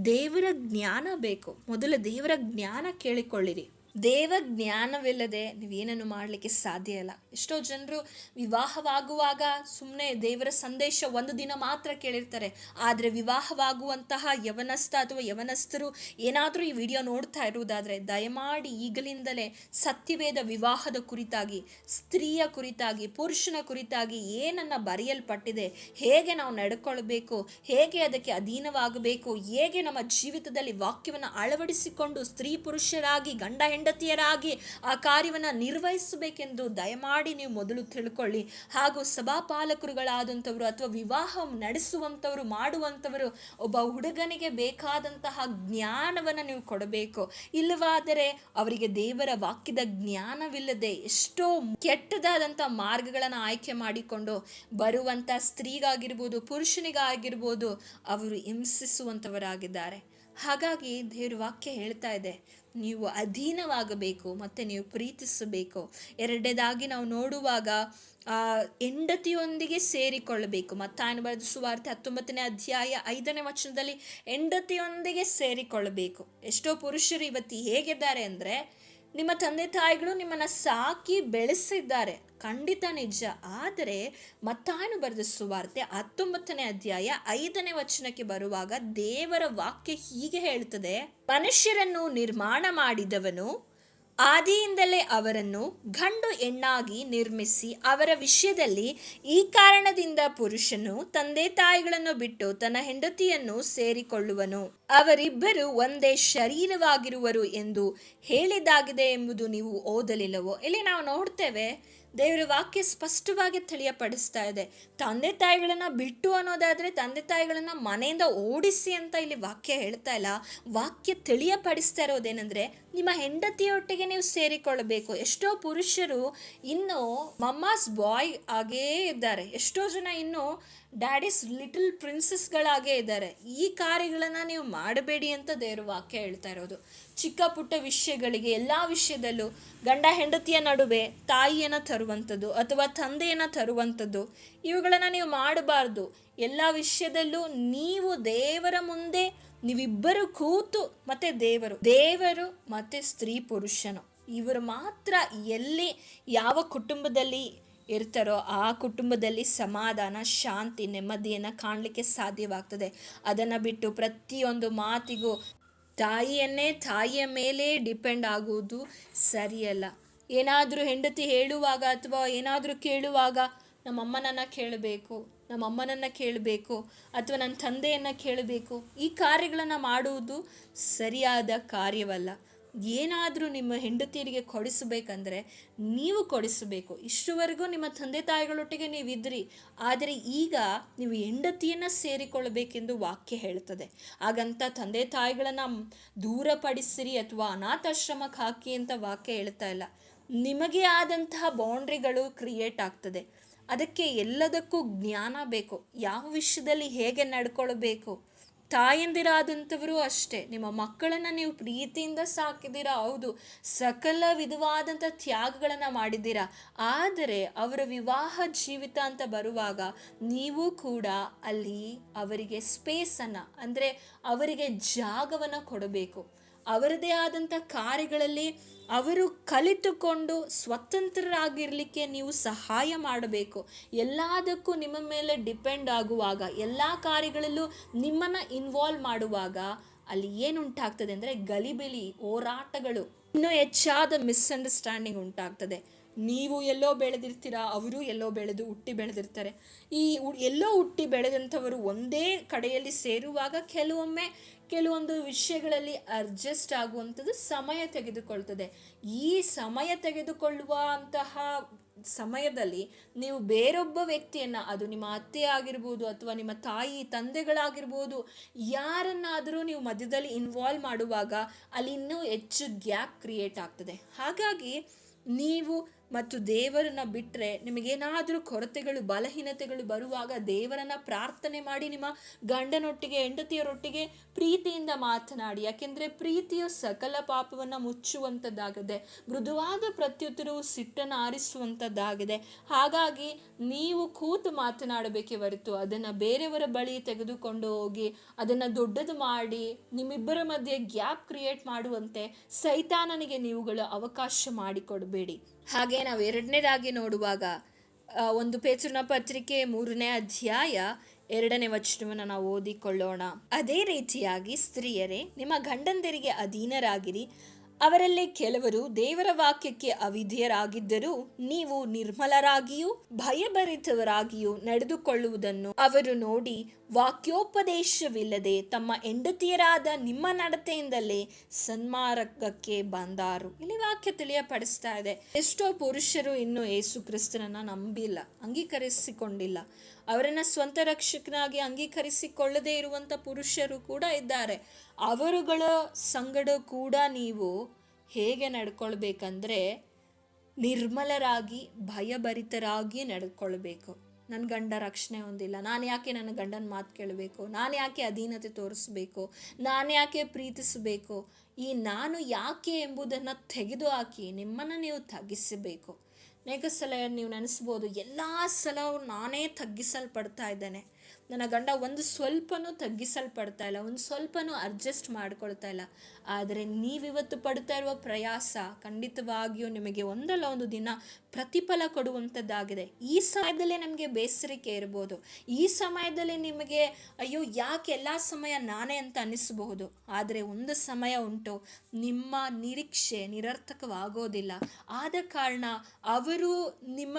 ದೇವರ ಜ್ಞಾನ ಬೇಕು. ಮೊದಲು ದೇವರ ಜ್ಞಾನ ಕೇಳಿಕೊಳ್ಳಿರಿ. ದೇವ ಜ್ಞಾನವಿಲ್ಲದೆ ನೀವೇನನ್ನು ಮಾಡಲಿಕ್ಕೆ ಸಾಧ್ಯ ಇಲ್ಲ. ಎಷ್ಟೋ ಜನರು ವಿವಾಹವಾಗುವಾಗ ಸುಮ್ಮನೆ ದೇವರ ಸಂದೇಶ ಒಂದು ದಿನ ಮಾತ್ರ ಕೇಳಿರ್ತಾರೆ. ಆದರೆ ವಿವಾಹವಾಗುವಂತಹ ಯವನಸ್ಥ ಅಥವಾ ಯವನಸ್ಥರು ಏನಾದರೂ ಈ ವಿಡಿಯೋ ನೋಡ್ತಾ ಇರುವುದಾದರೆ ದಯಮಾಡಿ ಈಗಲಿಂದಲೇ ಸತ್ಯವೇದ ವಿವಾಹದ ಕುರಿತಾಗಿ, ಸ್ತ್ರೀಯ ಕುರಿತಾಗಿ, ಪುರುಷನ ಕುರಿತಾಗಿ ಏನನ್ನು ಬರೆಯಲ್ಪಟ್ಟಿದೆ, ಹೇಗೆ ನಾವು ನಡ್ಕೊಳ್ಬೇಕು, ಹೇಗೆ ಅದಕ್ಕೆ ಅಧೀನವಾಗಬೇಕು, ಹೇಗೆ ನಮ್ಮ ಜೀವಿತದಲ್ಲಿ ವಾಕ್ಯವನ್ನು ಅಳವಡಿಸಿಕೊಂಡು ಸ್ತ್ರೀ ಪುರುಷರಾಗಿ ಗಂಡ ಹೆಂಡತಿಯರಾಗಿ ಆ ಕಾರ್ಯವನ್ನು ನಿರ್ವಹಿಸಬೇಕೆಂದು ದಯಮಾಡಿ ನೀವು ಮೊದಲು ತಿಳ್ಕೊಳ್ಳಿ. ಹಾಗೂ ಸಭಾಪಾಲಕರುಗಳಾದಂಥವರು ಅಥವಾ ವಿವಾಹ ನಡೆಸುವಂಥವರು, ಮಾಡುವಂಥವರು ಒಬ್ಬ ಹುಡುಗನಿಗೆ ಬೇಕಾದಂತಹ ಜ್ಞಾನವನ್ನು ನೀವು ಕೊಡಬೇಕು. ಇಲ್ಲವಾದರೆ ಅವರಿಗೆ ದೇವರ ವಾಕ್ಯದ ಜ್ಞಾನವಿಲ್ಲದೆ ಎಷ್ಟೋ ಕೆಟ್ಟದಾದಂಥ ಮಾರ್ಗಗಳನ್ನು ಆಯ್ಕೆ ಮಾಡಿಕೊಂಡು ಬರುವಂಥ ಸ್ತ್ರೀಗಾಗಿರ್ಬೋದು, ಪುರುಷನಿಗಾಗಿರ್ಬೋದು ಅವರು ಹಿಂಸಿಸುವಂಥವರಾಗಿದ್ದಾರೆ. ಹಾಗಾಗಿ ದೇವ್ರ ವಾಕ್ಯ ಹೇಳ್ತಾ ಇದೆ. ನೀವು ಅಧೀನವಾಗಬೇಕು, ಮತ್ತು ನೀವು ಪ್ರೀತಿಸಬೇಕು. ಎರಡನೇದಾಗಿ ನಾವು ನೋಡುವಾಗ ಹೆಂಡತಿಯೊಂದಿಗೆ ಸೇರಿಕೊಳ್ಳಬೇಕು. ಮತ್ತಾಯನ ಬರೆದ ಸುವಾರ್ತೆ ಹತ್ತೊಂಬತ್ತನೇ ಅಧ್ಯಾಯ ಐದನೇ ವಚನದಲ್ಲಿ ಹೆಂಡತಿಯೊಂದಿಗೆ ಸೇರಿಕೊಳ್ಳಬೇಕು. ಎಷ್ಟೋ ಪುರುಷರು ಇವತ್ತು ಹೇಗಿದ್ದಾರೆ ಅಂದರೆ ನಿಮ್ಮ ತಂದೆ ತಾಯಿಗಳು ನಿಮ್ಮನ್ನು ಸಾಕಿ ಬೆಳೆಸಿದ್ದಾರೆ. ಖಂಡಿತ ನಿಜ. ಆದರೆ ಮತ್ತಾನು ಬರೆದ ಸುವಾರ್ತೆ ಹತ್ತೊಂಬತ್ತನೇ ಅಧ್ಯಾಯ ಐದನೇ ವಚನಕ್ಕೆ ಬರುವಾಗ ದೇವರ ವಾಕ್ಯ ಹೀಗೆ ಹೇಳ್ತದೆ ಮನುಷ್ಯರನ್ನು ನಿರ್ಮಾಣ ಮಾಡಿದವನು ಆದಿಯಿಂದಲೇ ಅವರನ್ನು ಗಂಡು ಹೆಣ್ಣಾಗಿ ನಿರ್ಮಿಸಿ ಅವರ ವಿಷಯದಲ್ಲಿ ಈ ಕಾರಣದಿಂದ ಪುರುಷನು ತಂದೆ ತಾಯಿಗಳನ್ನು ಬಿಟ್ಟು ತನ್ನ ಹೆಂಡತಿಯನ್ನು ಸೇರಿಕೊಳ್ಳುವನು. ಅವರಿಬ್ಬರು ಒಂದೇ ಶರೀರವಾಗಿರುವರು ಎಂದು ಹೇಳಿದಾಗಿದೆ ಎಂಬುದು ನೀವು ಓದಲಿಲ್ಲವೋ? ಇಲ್ಲಿ ನಾವು ನೋಡ್ತೇವೆ, ದೇವರ ವಾಕ್ಯ ಸ್ಪಷ್ಟವಾಗಿ ತಿಳಿಯಪಡಿಸ್ತಾ ಇದೆ. ತಂದೆ ತಾಯಿಗಳನ್ನ ಬಿಟ್ಟು ಅನ್ನೋದಾದ್ರೆ ತಂದೆ ತಾಯಿಗಳನ್ನ ಮನೆಯಿಂದ ಓಡಿಸಿ ಅಂತ ಇಲ್ಲಿ ವಾಕ್ಯ ಹೇಳ್ತಾ ಇಲ್ಲ. ವಾಕ್ಯ ತಿಳಿಯಪಡಿಸ್ತಾ ಇರೋದೇನೆಂದ್ರೆ ನಿಮ್ಮ ಹೆಂಡತಿಯೊಟ್ಟಿಗೆ ನೀವು ಸೇರಿಕೊಳ್ಳಬೇಕು. ಎಷ್ಟೋ ಪುರುಷರು ಇನ್ನು ಮಮ್ಮಾಸ್ ಬಾಯ್ ಆಗೇ ಇದ್ದಾರೆ. ಎಷ್ಟೋ ಜನ ಇನ್ನು ಡ್ಯಾಡೀಸ್ ಲಿಟಲ್ ಪ್ರಿನ್ಸಸ್ಗಳಾಗೇ ಇದ್ದಾರೆ. ಈ ಕಾರ್ಯಗಳನ್ನು ನೀವು ಮಾಡಬೇಡಿ ಅಂತ ದೇವರು ವಾಕ್ಯ ಹೇಳ್ತಾ ಇರೋದು. ಚಿಕ್ಕ ಪುಟ್ಟ ವಿಷಯಗಳಿಗೆ, ಎಲ್ಲ ವಿಷಯದಲ್ಲೂ ಗಂಡ ಹೆಂಡತಿಯ ನಡುವೆ ತಾಯಿಯನ್ನು ತರುವಂಥದ್ದು ಅಥವಾ ತಂದೆಯನ್ನು ತರುವಂಥದ್ದು, ಇವುಗಳನ್ನು ನೀವು ಮಾಡಬಾರ್ದು. ಎಲ್ಲ ವಿಷಯದಲ್ಲೂ ನೀವು ದೇವರ ಮುಂದೆ ನೀವಿಬ್ಬರು ಕೂತು ಮತ್ತೆ ದೇವರು ದೇವರು ಮತ್ತೆ ಸ್ತ್ರೀ ಪುರುಷನು. ಇವರು ಮಾತ್ರ ಎಲ್ಲಿ, ಯಾವ ಕುಟುಂಬದಲ್ಲಿ ಇರ್ತಾರೋ ಆ ಕುಟುಂಬದಲ್ಲಿ ಸಮಾಧಾನ, ಶಾಂತಿ, ನೆಮ್ಮದಿಯನ್ನು ಕಾಣಲಿಕ್ಕೆ ಸಾಧ್ಯವಾಗ್ತದೆ. ಅದನ್ನು ಬಿಟ್ಟು ಪ್ರತಿಯೊಂದು ಮಾತಿಗೂ ತಾಯಿಯನ್ನೇ ತಾಯಿಯ ಮೇಲೆ ಡಿಪೆಂಡ್ ಆಗುವುದು ಸರಿಯಲ್ಲ. ಏನಾದರೂ ಹೆಂಡತಿ ಹೇಳುವಾಗ ಅಥವಾ ಏನಾದರೂ ಕೇಳುವಾಗ ನಮ್ಮಮ್ಮನನ್ನು ಕೇಳಬೇಕು ನಮ್ಮಮ್ಮನನ್ನು ಕೇಳಬೇಕು ಅಥವಾ ನನ್ನ ತಂದೆಯನ್ನು ಕೇಳಬೇಕು, ಈ ಕಾರ್ಯಗಳನ್ನು ಮಾಡುವುದು ಸರಿಯಾದ ಕಾರ್ಯವಲ್ಲ. ಏನಾದರೂ ನಿಮ್ಮ ಹೆಂಡತಿಯರಿಗೆ ಕೊಡಿಸಬೇಕಂದ್ರೆ ನೀವು ಕೊಡಿಸಬೇಕು. ಇಷ್ಟುವರೆಗೂ ನಿಮ್ಮ ತಂದೆ ತಾಯಿಗಳೊಟ್ಟಿಗೆ ನೀವು ಇದ್ರಿ ಆದರೆ ಈಗ ನೀವು ಹೆಂಡತಿಯನ್ನು ಸೇರಿಕೊಳ್ಳಬೇಕೆಂದು ವಾಕ್ಯ ಹೇಳ್ತದೆ ಹಾಗಂತ ತಂದೆ ತಾಯಿಗಳನ್ನು ದೂರಪಡಿಸಿರಿ ಅಥವಾ ಅನಾಥಾಶ್ರಮಕ್ಕೆ ಹಾಕಿ ಅಂತ ವಾಕ್ಯ ಹೇಳ್ತಾ ಇಲ್ಲ. ನಿಮಗೆ ಆದಂತಹ ಬೌಂಡ್ರಿಗಳು ಕ್ರಿಯೇಟ್ ಆಗ್ತದೆ. ಅದಕ್ಕೆ ಎಲ್ಲದಕ್ಕೂ ಜ್ಞಾನ ಬೇಕು. ಯಾವ ವಿಷಯದಲ್ಲಿ ಹೇಗೆ ನಡ್ಕೊಳ್ಬೇಕು? ತಾಯಂದಿರಾದಂಥವರು ಅಷ್ಟೇ. ನಿಮ್ಮ ಮಕ್ಕಳನ್ನು ನೀವು ಪ್ರೀತಿಯಿಂದ ಸಾಕಿದ್ದೀರಾ? ಹೌದು. ಸಕಲ ವಿಧವಾದಂಥ ತ್ಯಾಗಗಳನ್ನು ಮಾಡಿದ್ದೀರಾ? ಆದರೆ ಅವರ ವಿವಾಹ ಜೀವಿತ ಅಂತ ಬರುವಾಗ ನೀವು ಕೂಡ ಅಲ್ಲಿ ಅವರಿಗೆ ಸ್ಪೇಸನ್ನು, ಅಂದರೆ ಅವರಿಗೆ ಜಾಗವನ್ನು ಕೊಡಬೇಕು. ಅವರದೇ ಆದಂಥ ಕಾರ್ಯಗಳಲ್ಲಿ ಅವರು ಕಲಿತುಕೊಂಡು ಸ್ವತಂತ್ರರಾಗಿರಲಿಕ್ಕೆ ನೀವು ಸಹಾಯ ಮಾಡಬೇಕು. ಎಲ್ಲದಕ್ಕೂ ನಿಮ್ಮ ಮೇಲೆ ಡಿಪೆಂಡ್ ಆಗುವಾಗ, ಎಲ್ಲ ಕಾರ್ಯಗಳಲ್ಲೂ ನಿಮ್ಮನ್ನು ಇನ್ವಾಲ್ವ್ ಮಾಡುವಾಗ ಅಲ್ಲಿ ಏನುಂಟಾಗ್ತದೆ ಅಂದರೆ ಗಲಿಬಿಲಿ ಹೋರಾಟಗಳು. ಇನ್ನೂ ಹೆಚ್ಚಾದ ಮಿಸ್ಅಂಡರ್ಸ್ಟ್ಯಾಂಡಿಂಗ್ ಉಂಟಾಗ್ತದೆ. ನೀವು ಎಲ್ಲೋ ಬೆಳೆದಿರ್ತೀರಾ, ಅವರು ಎಲ್ಲೋ ಬೆಳೆದು ಹುಟ್ಟಿ ಬೆಳೆದಿರ್ತಾರೆ. ಈ ಎಲ್ಲೋ ಹುಟ್ಟಿ ಬೆಳೆದಂಥವರು ಒಂದೇ ಕಡೆಯಲ್ಲಿ ಸೇರುವಾಗ ಕೆಲವೊಮ್ಮೆ ಕೆಲವೊಂದು ವಿಷಯಗಳಲ್ಲಿ ಅಡ್ಜಸ್ಟ್ ಆಗುವಂಥದ್ದು ಸಮಯ ತೆಗೆದುಕೊಳ್ತದೆ. ಈ ಸಮಯ ತೆಗೆದುಕೊಳ್ಳುವ ಅಂತಹ ಸಮಯದಲ್ಲಿ ನೀವು ಬೇರೊಬ್ಬ ವ್ಯಕ್ತಿಯನ್ನು, ಅದು ನಿಮ್ಮ ಅತ್ತೆ ಆಗಿರ್ಬೋದು ಅಥವಾ ನಿಮ್ಮ ತಾಯಿ, ತಂದೆಗಳಾಗಿರ್ಬೋದು, ಯಾರನ್ನಾದರೂ ನೀವು ಮಧ್ಯದಲ್ಲಿ ಇನ್ವಾಲ್ವ್ ಮಾಡುವಾಗ ಅಲ್ಲಿ ಇನ್ನೂ ಹೆಚ್ಚು ಗ್ಯಾಪ್ ಕ್ರಿಯೇಟ್ ಆಗ್ತದೆ. ಹಾಗಾಗಿ ನೀವು ಮತ್ತು ದೇವರನ್ನ ಬಿಟ್ಟರೆ ನಿಮಗೇನಾದರೂ ಕೊರತೆಗಳು, ಬಲಹೀನತೆಗಳು ಬರುವಾಗ ದೇವರನ್ನ ಪ್ರಾರ್ಥನೆ ಮಾಡಿ ನಿಮ್ಮ ಗಂಡನೊಟ್ಟಿಗೆ, ಹೆಂಡತಿಯರೊಟ್ಟಿಗೆ ಪ್ರೀತಿಯಿಂದ ಮಾತನಾಡಿ. ಯಾಕೆಂದರೆ ಪ್ರೀತಿಯು ಸಕಲ ಪಾಪವನ್ನು ಮುಚ್ಚುವಂಥದ್ದಾಗಿದೆ ಮೃದುವಾದ ಪ್ರತ್ಯುತ್ತರವು ಸಿಟ್ಟನ್ನು ಆರಿಸುವಂಥದ್ದಾಗಿದೆ ಹಾಗಾಗಿ ನೀವು ಕೂತು ಮಾತನಾಡಬೇಕೇ ಹೊರತು ಅದನ್ನು ಬೇರೆಯವರ ಬಳಿ ತೆಗೆದುಕೊಂಡು ಹೋಗಿ, ಅದನ್ನು ದೊಡ್ಡದು ಮಾಡಿ, ನಿಮ್ಮಿಬ್ಬರ ಮಧ್ಯೆ ಗ್ಯಾಪ್ ಕ್ರಿಯೇಟ್ ಮಾಡುವಂತೆ ಸೈತಾನನಿಗೆ ನೀವುಗಳು ಅವಕಾಶ ಮಾಡಿಕೊಡಬೇಡಿ. ಹಾಗೆ ನಾವು ಎರಡನೇದಾಗಿ ನೋಡುವಾಗ ಒಂದು ಪೇಚುರ್ನ ಪತ್ರಿಕೆ ಮೂರನೇ ಅಧ್ಯಾಯ ಎರಡನೇ ವಚನವನ್ನು ನಾವು ಓದಿಕೊಳ್ಳೋಣ. ಅದೇ ರೀತಿಯಾಗಿ ಸ್ತ್ರೀಯರೇ, ನಿಮ್ಮ ಗಂಡಂದರಿಗೆ ಅಧೀನರಾಗಿರಿ. ಅವರಲ್ಲಿ ಕೆಲವರು ದೇವರ ವಾಕ್ಯಕ್ಕೆ ಅವಿಧಿಯರಾಗಿದ್ದರೂ ನೀವು ನಿರ್ಮಲರಾಗಿಯೂ ಭಯಭರಿತವರಾಗಿಯೂ ನಡೆದುಕೊಳ್ಳುವುದನ್ನು ಅವರು ನೋಡಿ ವಾಕ್ಯೋಪದೇಶವಿಲ್ಲದೆ ತಮ್ಮ ಹೆಂಡತಿಯರಾದ ನಿಮ್ಮ ನಡತೆಯಿಂದಲೇ ಸನ್ಮಾರ್ಗಕ್ಕೆ ಬಂದಾರು. ಇಲ್ಲಿ ವಾಕ್ಯ ತಿಳಿಯಪಡಿಸ್ತಾ ಇದೆ. ಎಷ್ಟೋ ಪುರುಷರು ಇನ್ನು ಯೇಸು ಕ್ರಿಸ್ತನನ್ನ ನಂಬಿಲ್ಲ, ಅಂಗೀಕರಿಸಿಕೊಂಡಿಲ್ಲ. ಅವರನ್ನ ಸ್ವಂತ ರಕ್ಷಕನಾಗಿ ಅಂಗೀಕರಿಸಿಕೊಳ್ಳದೇ ಇರುವಂತ ಪುರುಷರು ಕೂಡ ಇದ್ದಾರೆ. ಅವರುಗಳ ಸಂಗಡ ಕೂಡ ನೀವು ಹೇಗೆ ನಡ್ಕೊಳ್ಬೇಕಂದ್ರೆ ನಿರ್ಮಲರಾಗಿ, ಭಯಭರಿತರಾಗಿ ನಡ್ಕೊಳ್ಬೇಕು. ನನ್ನ ಗಂಡ ರಕ್ಷಣೆ ಹೊಂದಿಲ್ಲ. ನಾನು ಯಾಕೆ ನನ್ನ ಗಂಡನ ಮಾತು ಕೇಳಬೇಕು? ನಾನು ಯಾಕೆ ಅಧೀನತೆ ತೋರಿಸ್ಬೇಕು? ನಾನು ಯಾಕೆ ಪ್ರೀತಿಸಬೇಕು? ಈ ನಾನು ಯಾಕೆ ಎಂಬುದನ್ನು ತೆಗೆದುಹಾಕಿ ನಿಮ್ಮನ್ನು ನೀವು ತಗ್ಗಿಸಬೇಕು. ಅನೇಕ ಸಲ ನೀವು ನೆನೆಸ್ಬೋದು. ಎಲ್ಲ ಸಲ ನಾನೇ ತಗ್ಗಿಸಲ್ಪಡ್ತಾ ಇದ್ದೇನೆ. ನನ್ನ ಗಂಡ ಒಂದು ಸ್ವಲ್ಪನೂ ತಗ್ಗಿಸಲ್ಪಡ್ತಾ ಇಲ್ಲ, ಒಂದು ಸ್ವಲ್ಪನೂ ಅಡ್ಜಸ್ಟ್ ಮಾಡ್ಕೊಳ್ತಾ ಇಲ್ಲ. ಆದರೆ ನೀವಿವತ್ತು ಪಡ್ತಾ ಇರುವ ಪ್ರಯಾಸ ಖಂಡಿತವಾಗಿಯೂ ನಿಮಗೆ ಒಂದಲ್ಲ ಒಂದು ದಿನ ಪ್ರತಿಫಲ ಕೊಡುವಂಥದ್ದಾಗಿದೆ. ಈ ಸಮಯದಲ್ಲೇ ನಮಗೆ ಬೇಸರಿಕೆ ಇರ್ಬೋದು. ಈ ಸಮಯದಲ್ಲಿ ನಿಮಗೆ, ಅಯ್ಯೋ, ಯಾಕೆ ಎಲ್ಲ ಸಮಯ ನಾನೇ ಅಂತ ಅನ್ನಿಸಬಹುದು. ಆದರೆ ಒಂದು ಸಮಯ ಉಂಟು, ನಿಮ್ಮ ನಿರೀಕ್ಷೆ ನಿರರ್ಥಕವಾಗೋದಿಲ್ಲ. ಆದ ಕಾರಣ ಅವರು ನಿಮ್ಮ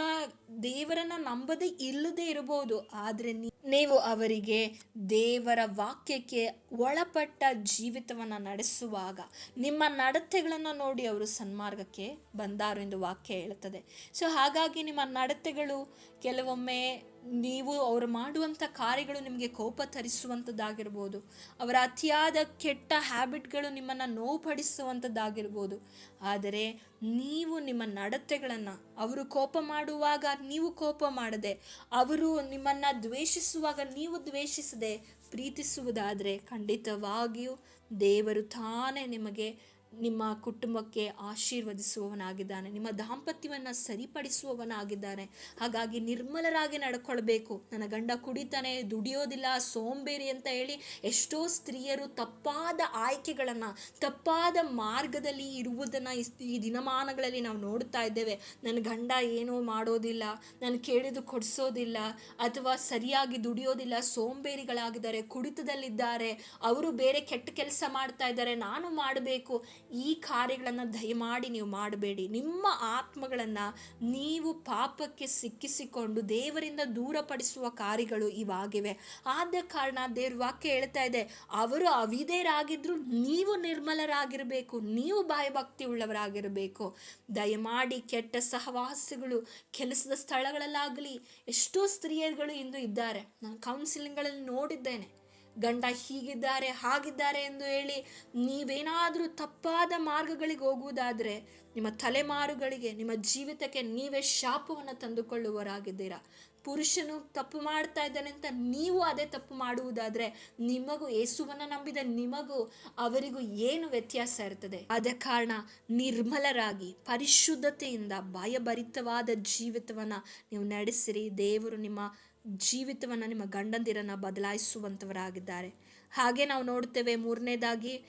ದೇವರನ್ನ ನಂಬದೇ ಇಲ್ಲದೆ ಇರಬಹುದು. ಆದರೆ ನೀವು ಅವರಿಗೆ ದೇವರ ವಾಕ್ಯಕ್ಕೆ ಒಳಪಟ್ಟ ಜೀವಿತವನ್ನು ನಡೆಸುವಾಗ ನಿಮ್ಮ ನಡತೆಗಳನ್ನು ನೋಡಿ ಅವರು ಸನ್ಮಾರ್ಗಕ್ಕೆ ಬಂದಾರು ಎಂದು ವಾಕ್ಯ ಹೇಳುತ್ತದೆ. ಸೊ ಹಾಗಾಗಿ ನಿಮ್ಮ ನಡತೆಗಳು ಕೆಲವೊಮ್ಮೆ ನೀವು ಅವರು ಮಾಡುವಂಥ ಕಾರ್ಯಗಳು ನಿಮಗೆ ಕೋಪ ತರಿಸುವಂಥದ್ದಾಗಿರ್ಬೋದು. ಅವರ ಅತಿಯಾದ ಕೆಟ್ಟ ಹ್ಯಾಬಿಟ್ಗಳು ನಿಮ್ಮನ್ನು ನೋವುಪಡಿಸುವಂಥದ್ದಾಗಿರ್ಬೋದು. ಆದರೆ ನೀವು ನಿಮ್ಮ ನಡತೆಗಳನ್ನು, ಅವರು ಕೋಪ ಮಾಡುವಾಗ ನೀವು ಕೋಪ ಮಾಡದೆ, ಅವರು ನಿಮ್ಮನ್ನು ದ್ವೇಷಿಸುವಾಗ ನೀವು ದ್ವೇಷಿಸದೆ ಪ್ರೀತಿಸುವುದಾದರೆ ಖಂಡಿತವಾಗಿಯೂ ದೇವರು ತಾನೇ ನಿಮಗೆ ನಿಮ್ಮ ಕುಟುಂಬಕ್ಕೆ ಆಶೀರ್ವದಿಸುವವನಾಗಿದ್ದಾನೆ, ನಿಮ್ಮ ದಾಂಪತ್ಯವನ್ನು ಸರಿಪಡಿಸುವವನಾಗಿದ್ದಾನೆ, ಹಾಗಾಗಿ ನಿರ್ಮಲರಾಗಿ ನಡ್ಕೊಳ್ಬೇಕು. ನನ್ನ ಗಂಡ ಕುಡಿತಾನೆ, ದುಡಿಯೋದಿಲ್ಲ, ಸೋಂಬೇರಿ ಅಂತ ಹೇಳಿ ಎಷ್ಟೋ ಸ್ತ್ರೀಯರು ತಪ್ಪಾದ ಆಯ್ಕೆಗಳನ್ನು, ತಪ್ಪಾದ ಮಾರ್ಗದಲ್ಲಿ ಇರುವುದನ್ನು ಈ ದಿನಮಾನಗಳಲ್ಲಿ ನಾವು ನೋಡ್ತಾ ಇದ್ದೇವೆ. ನನ್ನ ಗಂಡ ಏನೂ ಮಾಡೋದಿಲ್ಲ, ನಾನು ಕೇಳಿದು ಕೊಡಿಸೋದಿಲ್ಲ, ಅಥವಾ ಸರಿಯಾಗಿ ದುಡಿಯೋದಿಲ್ಲ, ಸೋಂಬೇರಿಗಳಾಗಿದ್ದಾರೆ, ಕುಡಿತದಲ್ಲಿದ್ದಾರೆ, ಅವರು ಬೇರೆ ಕೆಟ್ಟ ಕೆಲಸ ಮಾಡ್ತಾ ಇದ್ದಾರೆ, ನಾನು ಮಾಡಬೇಕು. ಈ ಕಾರ್ಯಗಳನ್ನು ದಯಮಾಡಿ ನೀವು ಮಾಡಬೇಡಿ. ನಿಮ್ಮ ಆತ್ಮಗಳನ್ನು ನೀವು ಪಾಪಕ್ಕೆ ಸಿಕ್ಕಿಸಿಕೊಂಡು ದೇವರಿಂದ ದೂರಪಡಿಸುವ ಕಾರ್ಯಗಳು ಇವಾಗಿವೆ. ಆದ ಕಾರಣ ದೇವ್ರ ವಾಕ್ಯ ಹೇಳ್ತಾ ಇದೆ, ಅವರು ಅವಿದೇರಾಗಿದ್ದರೂ ನೀವು ನಿರ್ಮಲರಾಗಿರಬೇಕು, ನೀವು ಭಯಭಕ್ತಿ ಉಳ್ಳವರಾಗಿರಬೇಕು ದಯಮಾಡಿ ಕೆಟ್ಟ ಸಹವಾಸಗಳು, ಕೆಲಸದ ಸ್ಥಳಗಳಲ್ಲಾಗಲಿ, ಎಷ್ಟೋ ಸ್ತ್ರೀಯರುಗಳು ಇಂದು ಇದ್ದಾರೆ. ನಾನು ಕೌನ್ಸಿಲಿಂಗ್ಗಳಲ್ಲಿ ನೋಡಿದ್ದೇನೆ. ಗಂಡ ಹೀಗಿದ್ದಾರೆ, ಹಾಗಿದ್ದಾರೆ ಎಂದು ಹೇಳಿ ನೀವೇನಾದರೂ ತಪ್ಪಾದ ಮಾರ್ಗಗಳಿಗೆ ಹೋಗುವುದಾದರೆ ನಿಮ್ಮ ತಲೆಮಾರುಗಳಿಗೆ, ನಿಮ್ಮ ಜೀವಿತಕ್ಕೆ ನೀವೇ ಶಾಪವನ್ನು ತಂದುಕೊಳ್ಳುವರಾಗಿದ್ದೀರಾ ಪುರುಷನು ತಪ್ಪು ಮಾಡ್ತಾ ಇದ್ದಾನೆ ಅಂತ ನೀವು ಅದೇ ತಪ್ಪು ಮಾಡುವುದಾದರೆ ನಿಮಗೂ, ಯೇಸುವನ್ನು ನಂಬಿದ ನಿಮಗೂ, ಅವರಿಗೂ ಏನು ವ್ಯತ್ಯಾಸ ಇರ್ತದೆ? ಆದ ಕಾರಣ ನಿರ್ಮಲರಾಗಿ, ಪರಿಶುದ್ಧತೆಯಿಂದ, ಭಯಭರಿತವಾದ ಜೀವಿತವನ್ನು ನೀವು ನಡೆಸಿರಿ. ದೇವರು ನಿಮ್ಮ ಜೀವಿತವನ್ನು ನಿಮ್ಮ ಗಂಡಂದಿರನ್ನು ಬದಲಾಯಿಸುವಂಥವರಾಗಿದ್ದಾರೆ ಹಾಗೆ ನಾವು ನೋಡ್ತೇವೆ ಮೂರನೇದಾಗಿ,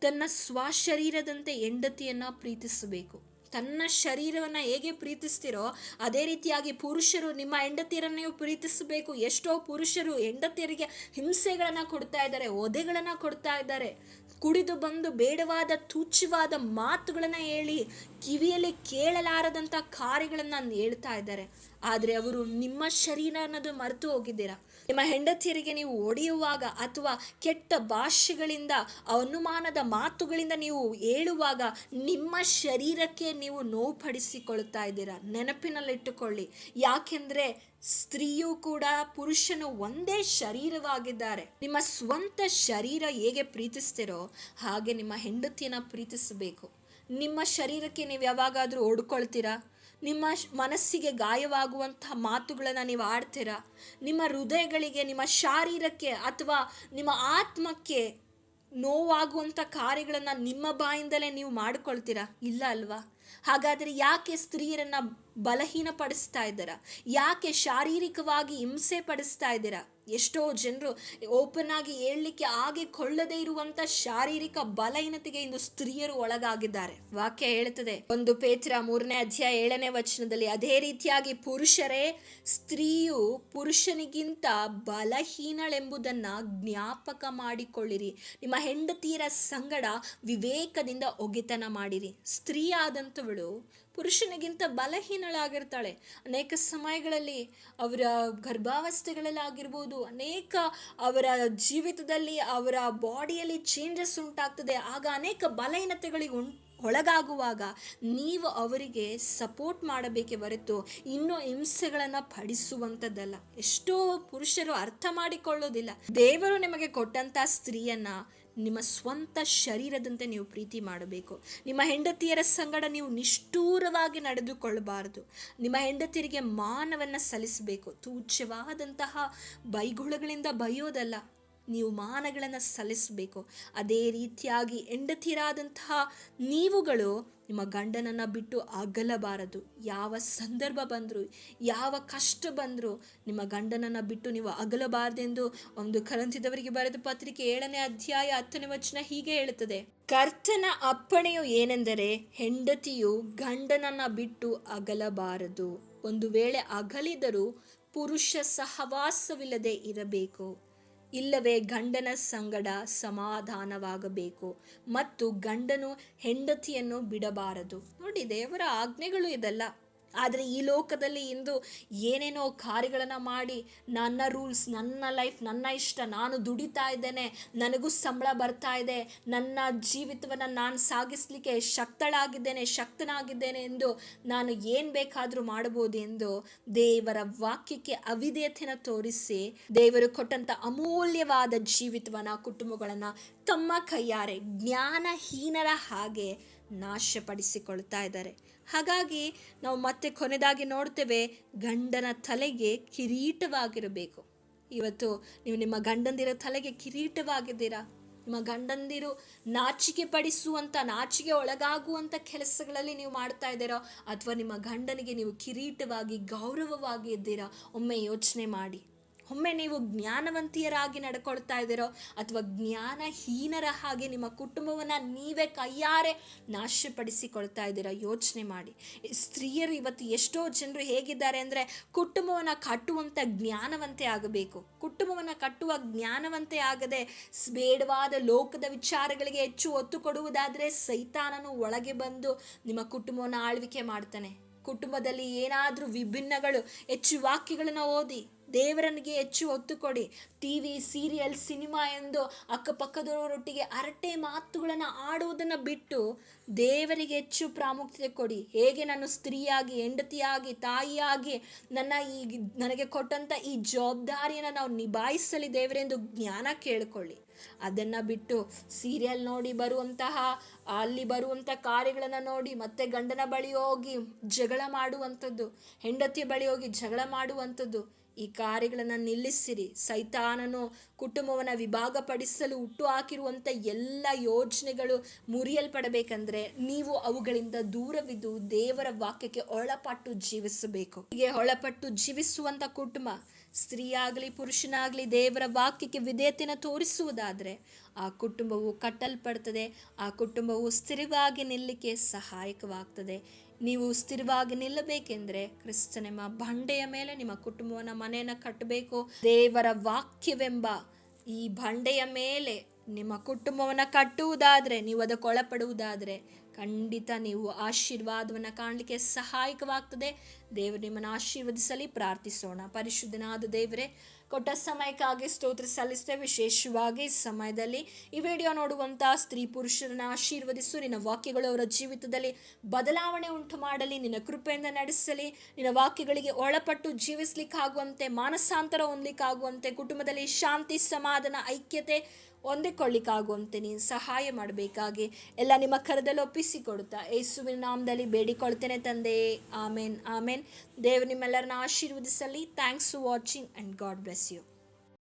ತನ್ನ ಸ್ವಶರೀರದಂತೆ ಹೆಂಡತಿಯನ್ನು ಪ್ರೀತಿಸಬೇಕು. ತನ್ನ ಶರೀರವನ್ನು ಹೇಗೆ ಪ್ರೀತಿಸ್ತಿರೋ, ಅದೇ ರೀತಿಯಾಗಿ ಪುರುಷರು ನಿಮ್ಮ ಹೆಂಡತಿಯರನ್ನೇ ಪ್ರೀತಿಸಬೇಕು. ಎಷ್ಟೋ ಪುರುಷರು ಹೆಂಡತಿಯರಿಗೆ ಹಿಂಸೆಗಳನ್ನು ಕೊಡ್ತಾ ಇದ್ದಾರೆ, ಒದೆಗಳನ್ನು ಕೊಡ್ತಾ ಇದ್ದಾರೆ. ಕುಡಿದು ಬಂದು ಬೇಡವಾದ ತುಚ್ಛವಾದ ಮಾತುಗಳನ್ನು ಹೇಳಿ ಕಿವಿಯಲ್ಲಿ ಕೇಳಲಾರದಂಥ ಕಾರ್ಯಗಳನ್ನು ಹೇಳ್ತಾ ಇದ್ದಾರೆ. ಆದರೆ ಅವರು ನಿಮ್ಮ ಶರೀರ ಅನ್ನೋದು ಮರೆತು ಹೋಗಿದ್ದೀರಾ? ನಿಮ್ಮ ಹೆಂಡತಿಯರಿಗೆ ನೀವು ಒಡೆಯುವಾಗ ಅಥವಾ ಕೆಟ್ಟ ಭಾಷೆಗಳಿಂದ ಅನುಮಾನದ ಮಾತುಗಳಿಂದ ನೀವು ಹೇಳುವಾಗ ನಿಮ್ಮ ಶರೀರಕ್ಕೆ ನೀವು ನೋವುಪಡಿಸಿಕೊಳ್ತಾ ಇದ್ದೀರಾ? ನೆನಪಿನಲ್ಲಿಟ್ಟುಕೊಳ್ಳಿ. ಯಾಕೆಂದರೆ ಸ್ತ್ರೀಯು ಕೂಡ ಪುರುಷನು ಒಂದೇ ಶರೀರವಾಗಿದ್ದಾರೆ. ನಿಮ್ಮ ಸ್ವಂತ ಶರೀರ ಹೇಗೆ ಪ್ರೀತಿಸ್ತಿರೋ ಹಾಗೆ ನಿಮ್ಮ ಹೆಂಡತಿಯನ್ನು ಪ್ರೀತಿಸಬೇಕು. ನಿಮ್ಮ ಶರೀರಕ್ಕೆ ನೀವು ಯಾವಾಗಾದರೂ ಓಡ್ಕೊಳ್ತೀರಾ? ನಿಮ್ಮ ಮನಸ್ಸಿಗೆ ಗಾಯವಾಗುವಂತಹ ಮಾತುಗಳನ್ನು ನೀವು ಆಡ್ತೀರಾ? ನಿಮ್ಮ ಹೃದಯಗಳಿಗೆ, ನಿಮ್ಮ ಶಾರೀರಕ್ಕೆ ಅಥವಾ ನಿಮ್ಮ ಆತ್ಮಕ್ಕೆ ನೋವಾಗುವಂಥ ಕಾರ್ಯಗಳನ್ನು ನಿಮ್ಮ ಬಾಯಿಂದಲೇ ನೀವು ಮಾಡ್ಕೊಳ್ತೀರಾ? ಇಲ್ಲ ಅಲ್ವಾ? ಹಾಗಾದರೆ ಯಾಕೆ ಸ್ತ್ರೀಯರನ್ನು ಬಲಹೀನಪಡಿಸ್ತಾ ಇದ್ದೀರಾ? ಯಾಕೆ ಶಾರೀರಿಕವಾಗಿ ಹಿಂಸೆ ಪಡಿಸ್ತಾ ಇದ್ದೀರಾ? ಎಷ್ಟೋ ಜನರು ಓಪನ್ ಆಗಿ ಹೇಳಲಿಕ್ಕೆ ಆಗಿ ಕೊಳ್ಳದೇ ಇರುವಂತ ಶಾರೀರಿಕ ಬಲಹೀನತೆಗೆ ಇಂದು ಸ್ತ್ರೀಯರು ಒಳಗಾಗಿದ್ದಾರೆ. ವಾಕ್ಯ ಹೇಳ್ತದೆ, ಒಂದು ಪೇತ್ರ ಮೂರನೇ ಅಧ್ಯಾಯ ಏಳನೇ ವಚನದಲ್ಲಿ, ಅದೇ ರೀತಿಯಾಗಿ ಪುರುಷರೇ, ಸ್ತ್ರೀಯು ಪುರುಷನಿಗಿಂತ ಬಲಹೀನಳೆಂಬುದನ್ನ ಜ್ಞಾಪಕ ಮಾಡಿಕೊಳ್ಳಿರಿ. ನಿಮ್ಮ ಹೆಂಡತಿಯರ ಸಂಗಡ ವಿವೇಕದಿಂದ ಒಗೆತನ ಮಾಡಿರಿ. ಸ್ತ್ರೀ ಪುರುಷನಿಗಿಂತ ಬಲಹೀನಳಾಗಿರ್ತಾಳೆ. ಅನೇಕ ಸಮಯಗಳಲ್ಲಿ ಅವರ ಗರ್ಭಾವಸ್ಥೆಗಳಲ್ಲಾಗಿರ್ಬೋದು, ಅನೇಕ ಅವರ ಜೀವಿತದಲ್ಲಿ ಅವರ ಬಾಡಿಯಲ್ಲಿ ಚೇಂಜಸ್ ಉಂಟಾಗ್ತದೆ. ಆಗ ಅನೇಕ ಬಲಹೀನತೆಗಳಿಗೆ ಒಳಗಾಗುವಾಗ ನೀವು ಅವರಿಗೆ ಸಪೋರ್ಟ್ ಮಾಡಬೇಕೆ ಹೊರತು ಇನ್ನೂ ಹಿಂಸೆಗಳನ್ನು ಪಡಿಸುವಂಥದ್ದಲ್ಲ. ಎಷ್ಟೋ ಪುರುಷರು ಅರ್ಥ ಮಾಡಿಕೊಳ್ಳೋದಿಲ್ಲ. ದೇವರು ನಿಮಗೆ ಕೊಟ್ಟಂಥ ಸ್ತ್ರೀಯನ್ನ ನಿಮ್ಮ ಸ್ವಂತ ಶರೀರದಂತೆ ನೀವು ಪ್ರೀತಿ ಮಾಡಬೇಕು. ನಿಮ್ಮ ಹೆಂಡತಿಯರ ಸಂಗಡ ನೀವು ನಿಷ್ಠೂರವಾಗಿ ನಡೆದುಕೊಳ್ಳಬಾರದು ನಿಮ್ಮ ಹೆಂಡತಿಯರಿಗೆ ಮಾನವನ್ನು ಸಲ್ಲಿಸಬೇಕು. ತೂಚ್ಯವಾದಂತಹ ಬೈಗುಳಗಳಿಂದ ಬೈಯೋದಲ್ಲ ನೀವು ಮಾನಗಳನ್ನು ಸಲ್ಲಿಸಬೇಕು. ಅದೇ ರೀತಿಯಾಗಿ ಹೆಂಡತಿರಾದಂತಹ ನೀವುಗಳು ನಿಮ್ಮ ಗಂಡನನ್ನು ಬಿಟ್ಟು ಅಗಲಬಾರದು. ಯಾವ ಸಂದರ್ಭ ಬಂದರೂ, ಯಾವ ಕಷ್ಟ ಬಂದರೂ ನಿಮ್ಮ ಗಂಡನನ್ನು ಬಿಟ್ಟು ನೀವು ಅಗಲಬಾರದೆಂದು ಒಂದು ಕರಂತಿದವರಿಗೆ ಬರೆದ ಪತ್ರಿಕೆ ಏಳನೇ ಅಧ್ಯಾಯ ಹತ್ತನೇ ವಚನ ಹೀಗೆ ಹೇಳುತ್ತದೆ. ಕರ್ತನ ಅಪ್ಪಣೆಯು ಏನೆಂದರೆ ಹೆಂಡತಿಯು ಗಂಡನನ್ನು ಬಿಟ್ಟು ಅಗಲಬಾರದು. ಒಂದು ವೇಳೆ ಅಗಲಿದರೂ ಪುರುಷ ಸಹವಾಸವಿಲ್ಲದೆ ಇರಬೇಕು. ಇಲ್ಲವೇ ಗಂಡನ ಸಂಗಡ ಸಮಾಧಾನವಾಗಬೇಕು ಮತ್ತು ಗಂಡನು ಹೆಂಡತಿಯನ್ನು ಬಿಡಬಾರದು. ನೋಡಿ ದೇವರ ಆಜ್ಞೆಗಳು ಇದೆಲ್ಲ. ಆದರೆ ಈ ಲೋಕದಲ್ಲಿ ಇಂದು ಏನೇನೋ ಕಾರ್ಯಗಳನ್ನು ಮಾಡಿ ನನ್ನ ರೂಲ್ಸ್, ನನ್ನ ಲೈಫ್, ನನ್ನ ಇಷ್ಟ, ನಾನು ದುಡಿತಾ ಇದ್ದೇನೆ, ನನಗೂ ಸಂಬಳ ಬರ್ತಾ ಇದೆ, ನನ್ನ ಜೀವಿತವನ್ನು ನಾನು ಸಾಗಿಸಲಿಕ್ಕೆ ಶಕ್ತಳಾಗಿದ್ದೇನೆ, ಶಕ್ತನಾಗಿದ್ದೇನೆ ಎಂದು ನಾನು ಏನು ಬೇಕಾದರೂ ಮಾಡಬಹುದು ಎಂದು ದೇವರ ವಾಕ್ಯಕ್ಕೆ ಅವಿಧೇಯತೆಯನ್ನು ತೋರಿಸಿ ದೇವರು ಕೊಟ್ಟಂಥ ಅಮೂಲ್ಯವಾದ ಜೀವಿತವನ್ನು, ಕುಟುಂಬಗಳನ್ನು ತಮ್ಮ ಕೈಯಾರೆ ಜ್ಞಾನಹೀನರ ಹಾಗೆ ನಾಶಪಡಿಸಿಕೊಳ್ತಾ ಇದ್ದಾರೆ. ಹಾಗಾಗಿ ನಾವು ಮತ್ತೆ ಕೊನೆಯದಾಗಿ ನೋಡ್ತೇವೆ ಗಂಡನ ತಲೆಗೆ ಕಿರೀಟವಾಗಿರಬೇಕು. ಇವತ್ತು ನೀವು ನಿಮ್ಮ ಗಂಡಂದಿರ ತಲೆಗೆ ಕಿರೀಟವಾಗಿದ್ದೀರಾ? ನಿಮ್ಮ ಗಂಡಂದಿರು ನಾಚಿಕೆ ಪಡಿಸುವಂಥ ನಾಚಿಕೆ ಒಳಗಾಗುವಂಥ ಕೆಲಸಗಳಲ್ಲಿ ನೀವು ಮಾಡ್ತಾ ಇದ್ದೀರೋ? ಅಥವಾ ನಿಮ್ಮ ಗಂಡನಿಗೆ ನೀವು ಕಿರೀಟವಾಗಿ ಗೌರವವಾಗಿ ಇದ್ದೀರಾ? ಒಮ್ಮೆ ಯೋಚನೆ ಮಾಡಿ. ಒಮ್ಮೆ ನೀವು ಜ್ಞಾನವಂತಿಯರಾಗಿ ನಡ್ಕೊಳ್ತಾ ಇದ್ದೀರೋ ಅಥವಾ ಜ್ಞಾನಹೀನರ ಹಾಗೆ ನಿಮ್ಮ ಕುಟುಂಬವನ್ನು ನೀವೇ ಕೈಯಾರೆ ನಾಶಪಡಿಸಿಕೊಳ್ತಾ ಇದ್ದೀರಾ, ಯೋಚನೆ ಮಾಡಿ. ಸ್ತ್ರೀಯರು ಇವತ್ತು ಎಷ್ಟೋ ಜನರು ಹೇಗಿದ್ದಾರೆ ಅಂದರೆ ಕುಟುಂಬವನ್ನು ಕಟ್ಟುವಂಥ ಜ್ಞಾನವಂತೆ ಆಗಬೇಕು. ಕುಟುಂಬವನ್ನು ಕಟ್ಟುವ ಜ್ಞಾನವಂತೆ ಆಗದೆ ಬೇಡವಾದ ಲೋಕದ ವಿಚಾರಗಳಿಗೆ ಹೆಚ್ಚು ಒತ್ತು ಕೊಡುವುದಾದರೆ ಸೈತಾನನು ಒಳಗೆ ಬಂದು ನಿಮ್ಮ ಕುಟುಂಬವನ್ನು ಆಳ್ವಿಕೆ ಮಾಡ್ತಾನೆ. ಕುಟುಂಬದಲ್ಲಿ ಏನಾದರೂ ವಿಭಿನ್ನಗಳು, ಹೆಚ್ಚು ವಾಕ್ಯಗಳನ್ನು ಓದಿ ದೇವರನಿಗೆ ಹೆಚ್ಚು ಒತ್ತು ಕೊಡಿ. ಟಿ ವಿ ಸೀರಿಯಲ್ ಸಿನಿಮಾ ಎಂದು ಅಕ್ಕಪಕ್ಕದವರೊಟ್ಟಿಗೆ ಹರಟೆ ಮಾತುಗಳನ್ನು ಆಡುವುದನ್ನು ಬಿಟ್ಟು ದೇವರಿಗೆ ಹೆಚ್ಚು ಪ್ರಾಮುಖ್ಯತೆ ಕೊಡಿ. ಹೇಗೆ ನಾನು ಸ್ತ್ರೀಯಾಗಿ, ಹೆಂಡತಿಯಾಗಿ, ತಾಯಿಯಾಗಿ ನನ್ನ ಈ ನನಗೆ ಕೊಟ್ಟಂಥ ಈ ಜವಾಬ್ದಾರಿಯನ್ನು ನಾವು ನಿಭಾಯಿಸಲಿ ದೇವರೆಂದು ಜ್ಞಾನ ಕೇಳಿಕೊಳ್ಳಿ. ಅದನ್ನು ಬಿಟ್ಟು ಸೀರಿಯಲ್ ನೋಡಿ ಬರುವಂತಹ, ಅಲ್ಲಿ ಬರುವಂಥ ಕಾರ್ಯಗಳನ್ನು ನೋಡಿ ಮತ್ತೆ ಗಂಡನ ಬಳಿ ಹೋಗಿ ಜಗಳ ಮಾಡುವಂಥದ್ದು, ಹೆಂಡತಿಯ ಬಳಿ ಹೋಗಿ ಜಗಳ ಮಾಡುವಂಥದ್ದು ಈ ಕಾರ್ಯಗಳನ್ನು ನಿಲ್ಲಿಸಿರಿ. ಸೈತಾನನು ಕುಟುಂಬವನ್ನು ವಿಭಾಗಪಡಿಸಲು ಹುಟ್ಟು ಹಾಕಿರುವಂಥ ಎಲ್ಲ ಯೋಜನೆಗಳು ಮುರಿಯಲ್ಪಡಬೇಕಂದ್ರೆ ನೀವು ಅವುಗಳಿಂದ ದೂರವಿದ್ದು ದೇವರ ವಾಕ್ಯಕ್ಕೆ ಒಳಪಟ್ಟು ಜೀವಿಸಬೇಕು. ಹೀಗೆ ಒಳಪಟ್ಟು ಜೀವಿಸುವಂಥ ಕುಟುಂಬ ಸ್ತ್ರೀಯಾಗಲಿ ಪುರುಷನಾಗಲಿ ದೇವರ ವಾಕ್ಯಕ್ಕೆ ವಿಧೇಯತೆಯನ್ನು ತೋರಿಸುವುದಾದರೆ ಆ ಕುಟುಂಬವು ಕಟ್ಟಲ್ಪಡ್ತದೆ, ಆ ಕುಟುಂಬವು ಸ್ಥಿರವಾಗಿ ನಿಲ್ಲಕ್ಕೆ ಸಹಾಯಕವಾಗ್ತದೆ. ನೀವು ಸ್ಥಿರವಾಗಿ ನಿಲ್ಲಬೇಕೆಂದ್ರೆ ಕ್ರಿಸ್ತನೆಂಬ ಬಂಡೆಯ ಮೇಲೆ ನಿಮ್ಮ ಕುಟುಂಬವನ್ನು, ಮನೆಯನ್ನು ಕಟ್ಟಬೇಕು. ದೇವರ ವಾಕ್ಯವೆಂಬ ಈ ಬಂಡೆಯ ಮೇಲೆ ನಿಮ್ಮ ಕುಟುಂಬವನ್ನು ಕಟ್ಟುವುದಾದರೆ, ನೀವು ಅದಕ್ಕೆ ಒಳಪಡುವುದಾದರೆ ಖಂಡಿತ ನೀವು ಆಶೀರ್ವಾದವನ್ನು ಕಾಣಲಿಕ್ಕೆ ಸಹಾಯಕವಾಗ್ತದೆ. ದೇವರು ನಿಮ್ಮನ್ನು ಆಶೀರ್ವದಿಸಲಿ, ಪ್ರಾರ್ಥಿಸೋಣ. ಪರಿಶುದ್ಧನಾದ ದೇವರೇ ಕೊಟ್ಟ ಸಮಯಕ್ಕಾಗಿ ಸ್ತೋತ್ರ ಸಲ್ಲಿಸ್ತೇವೆ ವಿಶೇಷವಾಗಿ ಸಮಯದಲ್ಲಿ ಈ ವಿಡಿಯೋ ನೋಡುವಂತಹ ಸ್ತ್ರೀ ಪುರುಷರನ್ನ ಆಶೀರ್ವದಿಸು. ನಿನ್ನ ವಾಕ್ಯಗಳು ಅವರ ಜೀವಿತದಲ್ಲಿ ಬದಲಾವಣೆ ಉಂಟು ಮಾಡಲಿ. ನಿನ್ನ ಕೃಪೆಯಿಂದ ನಡೆಸಲಿ. ನಿನ್ನ ವಾಕ್ಯಗಳಿಗೆ ಒಳಪಟ್ಟು ಜೀವಿಸ್ಲಿಕ್ಕಾಗುವಂತೆ, ಮಾನಸಾಂತರ ಹೊಂದಲಿಕ್ಕಾಗುವಂತೆ, ಕುಟುಂಬದಲ್ಲಿ ಶಾಂತಿ, ಸಮಾಧಾನ, ಐಕ್ಯತೆ ಹೊಂದಿಕೊಳ್ಳಿಕ್ಕಾಗುವಂತೆ ನೀನು ಸಹಾಯ ಮಾಡಬೇಕಾಗಿ. ಎಲ್ಲ ನಿಮ್ಮ ಕರದಲ್ಲಿ ಒಪ್ಪಿಸಿಕೊಡುತ್ತಾ. ಯೇಸುವಿನ ನಾಮದಲ್ಲಿ ಬೇಡಿಕೊಳ್ತೇನೆ ತಂದೆ. ಆಮೇನ್ ಆಮೇನ್. ದೇವ್ ನಿಮ್ಮೆಲ್ಲರನ್ನ ಆಶೀರ್ವದಿಸಲಿ. Thanks for watching and god bless you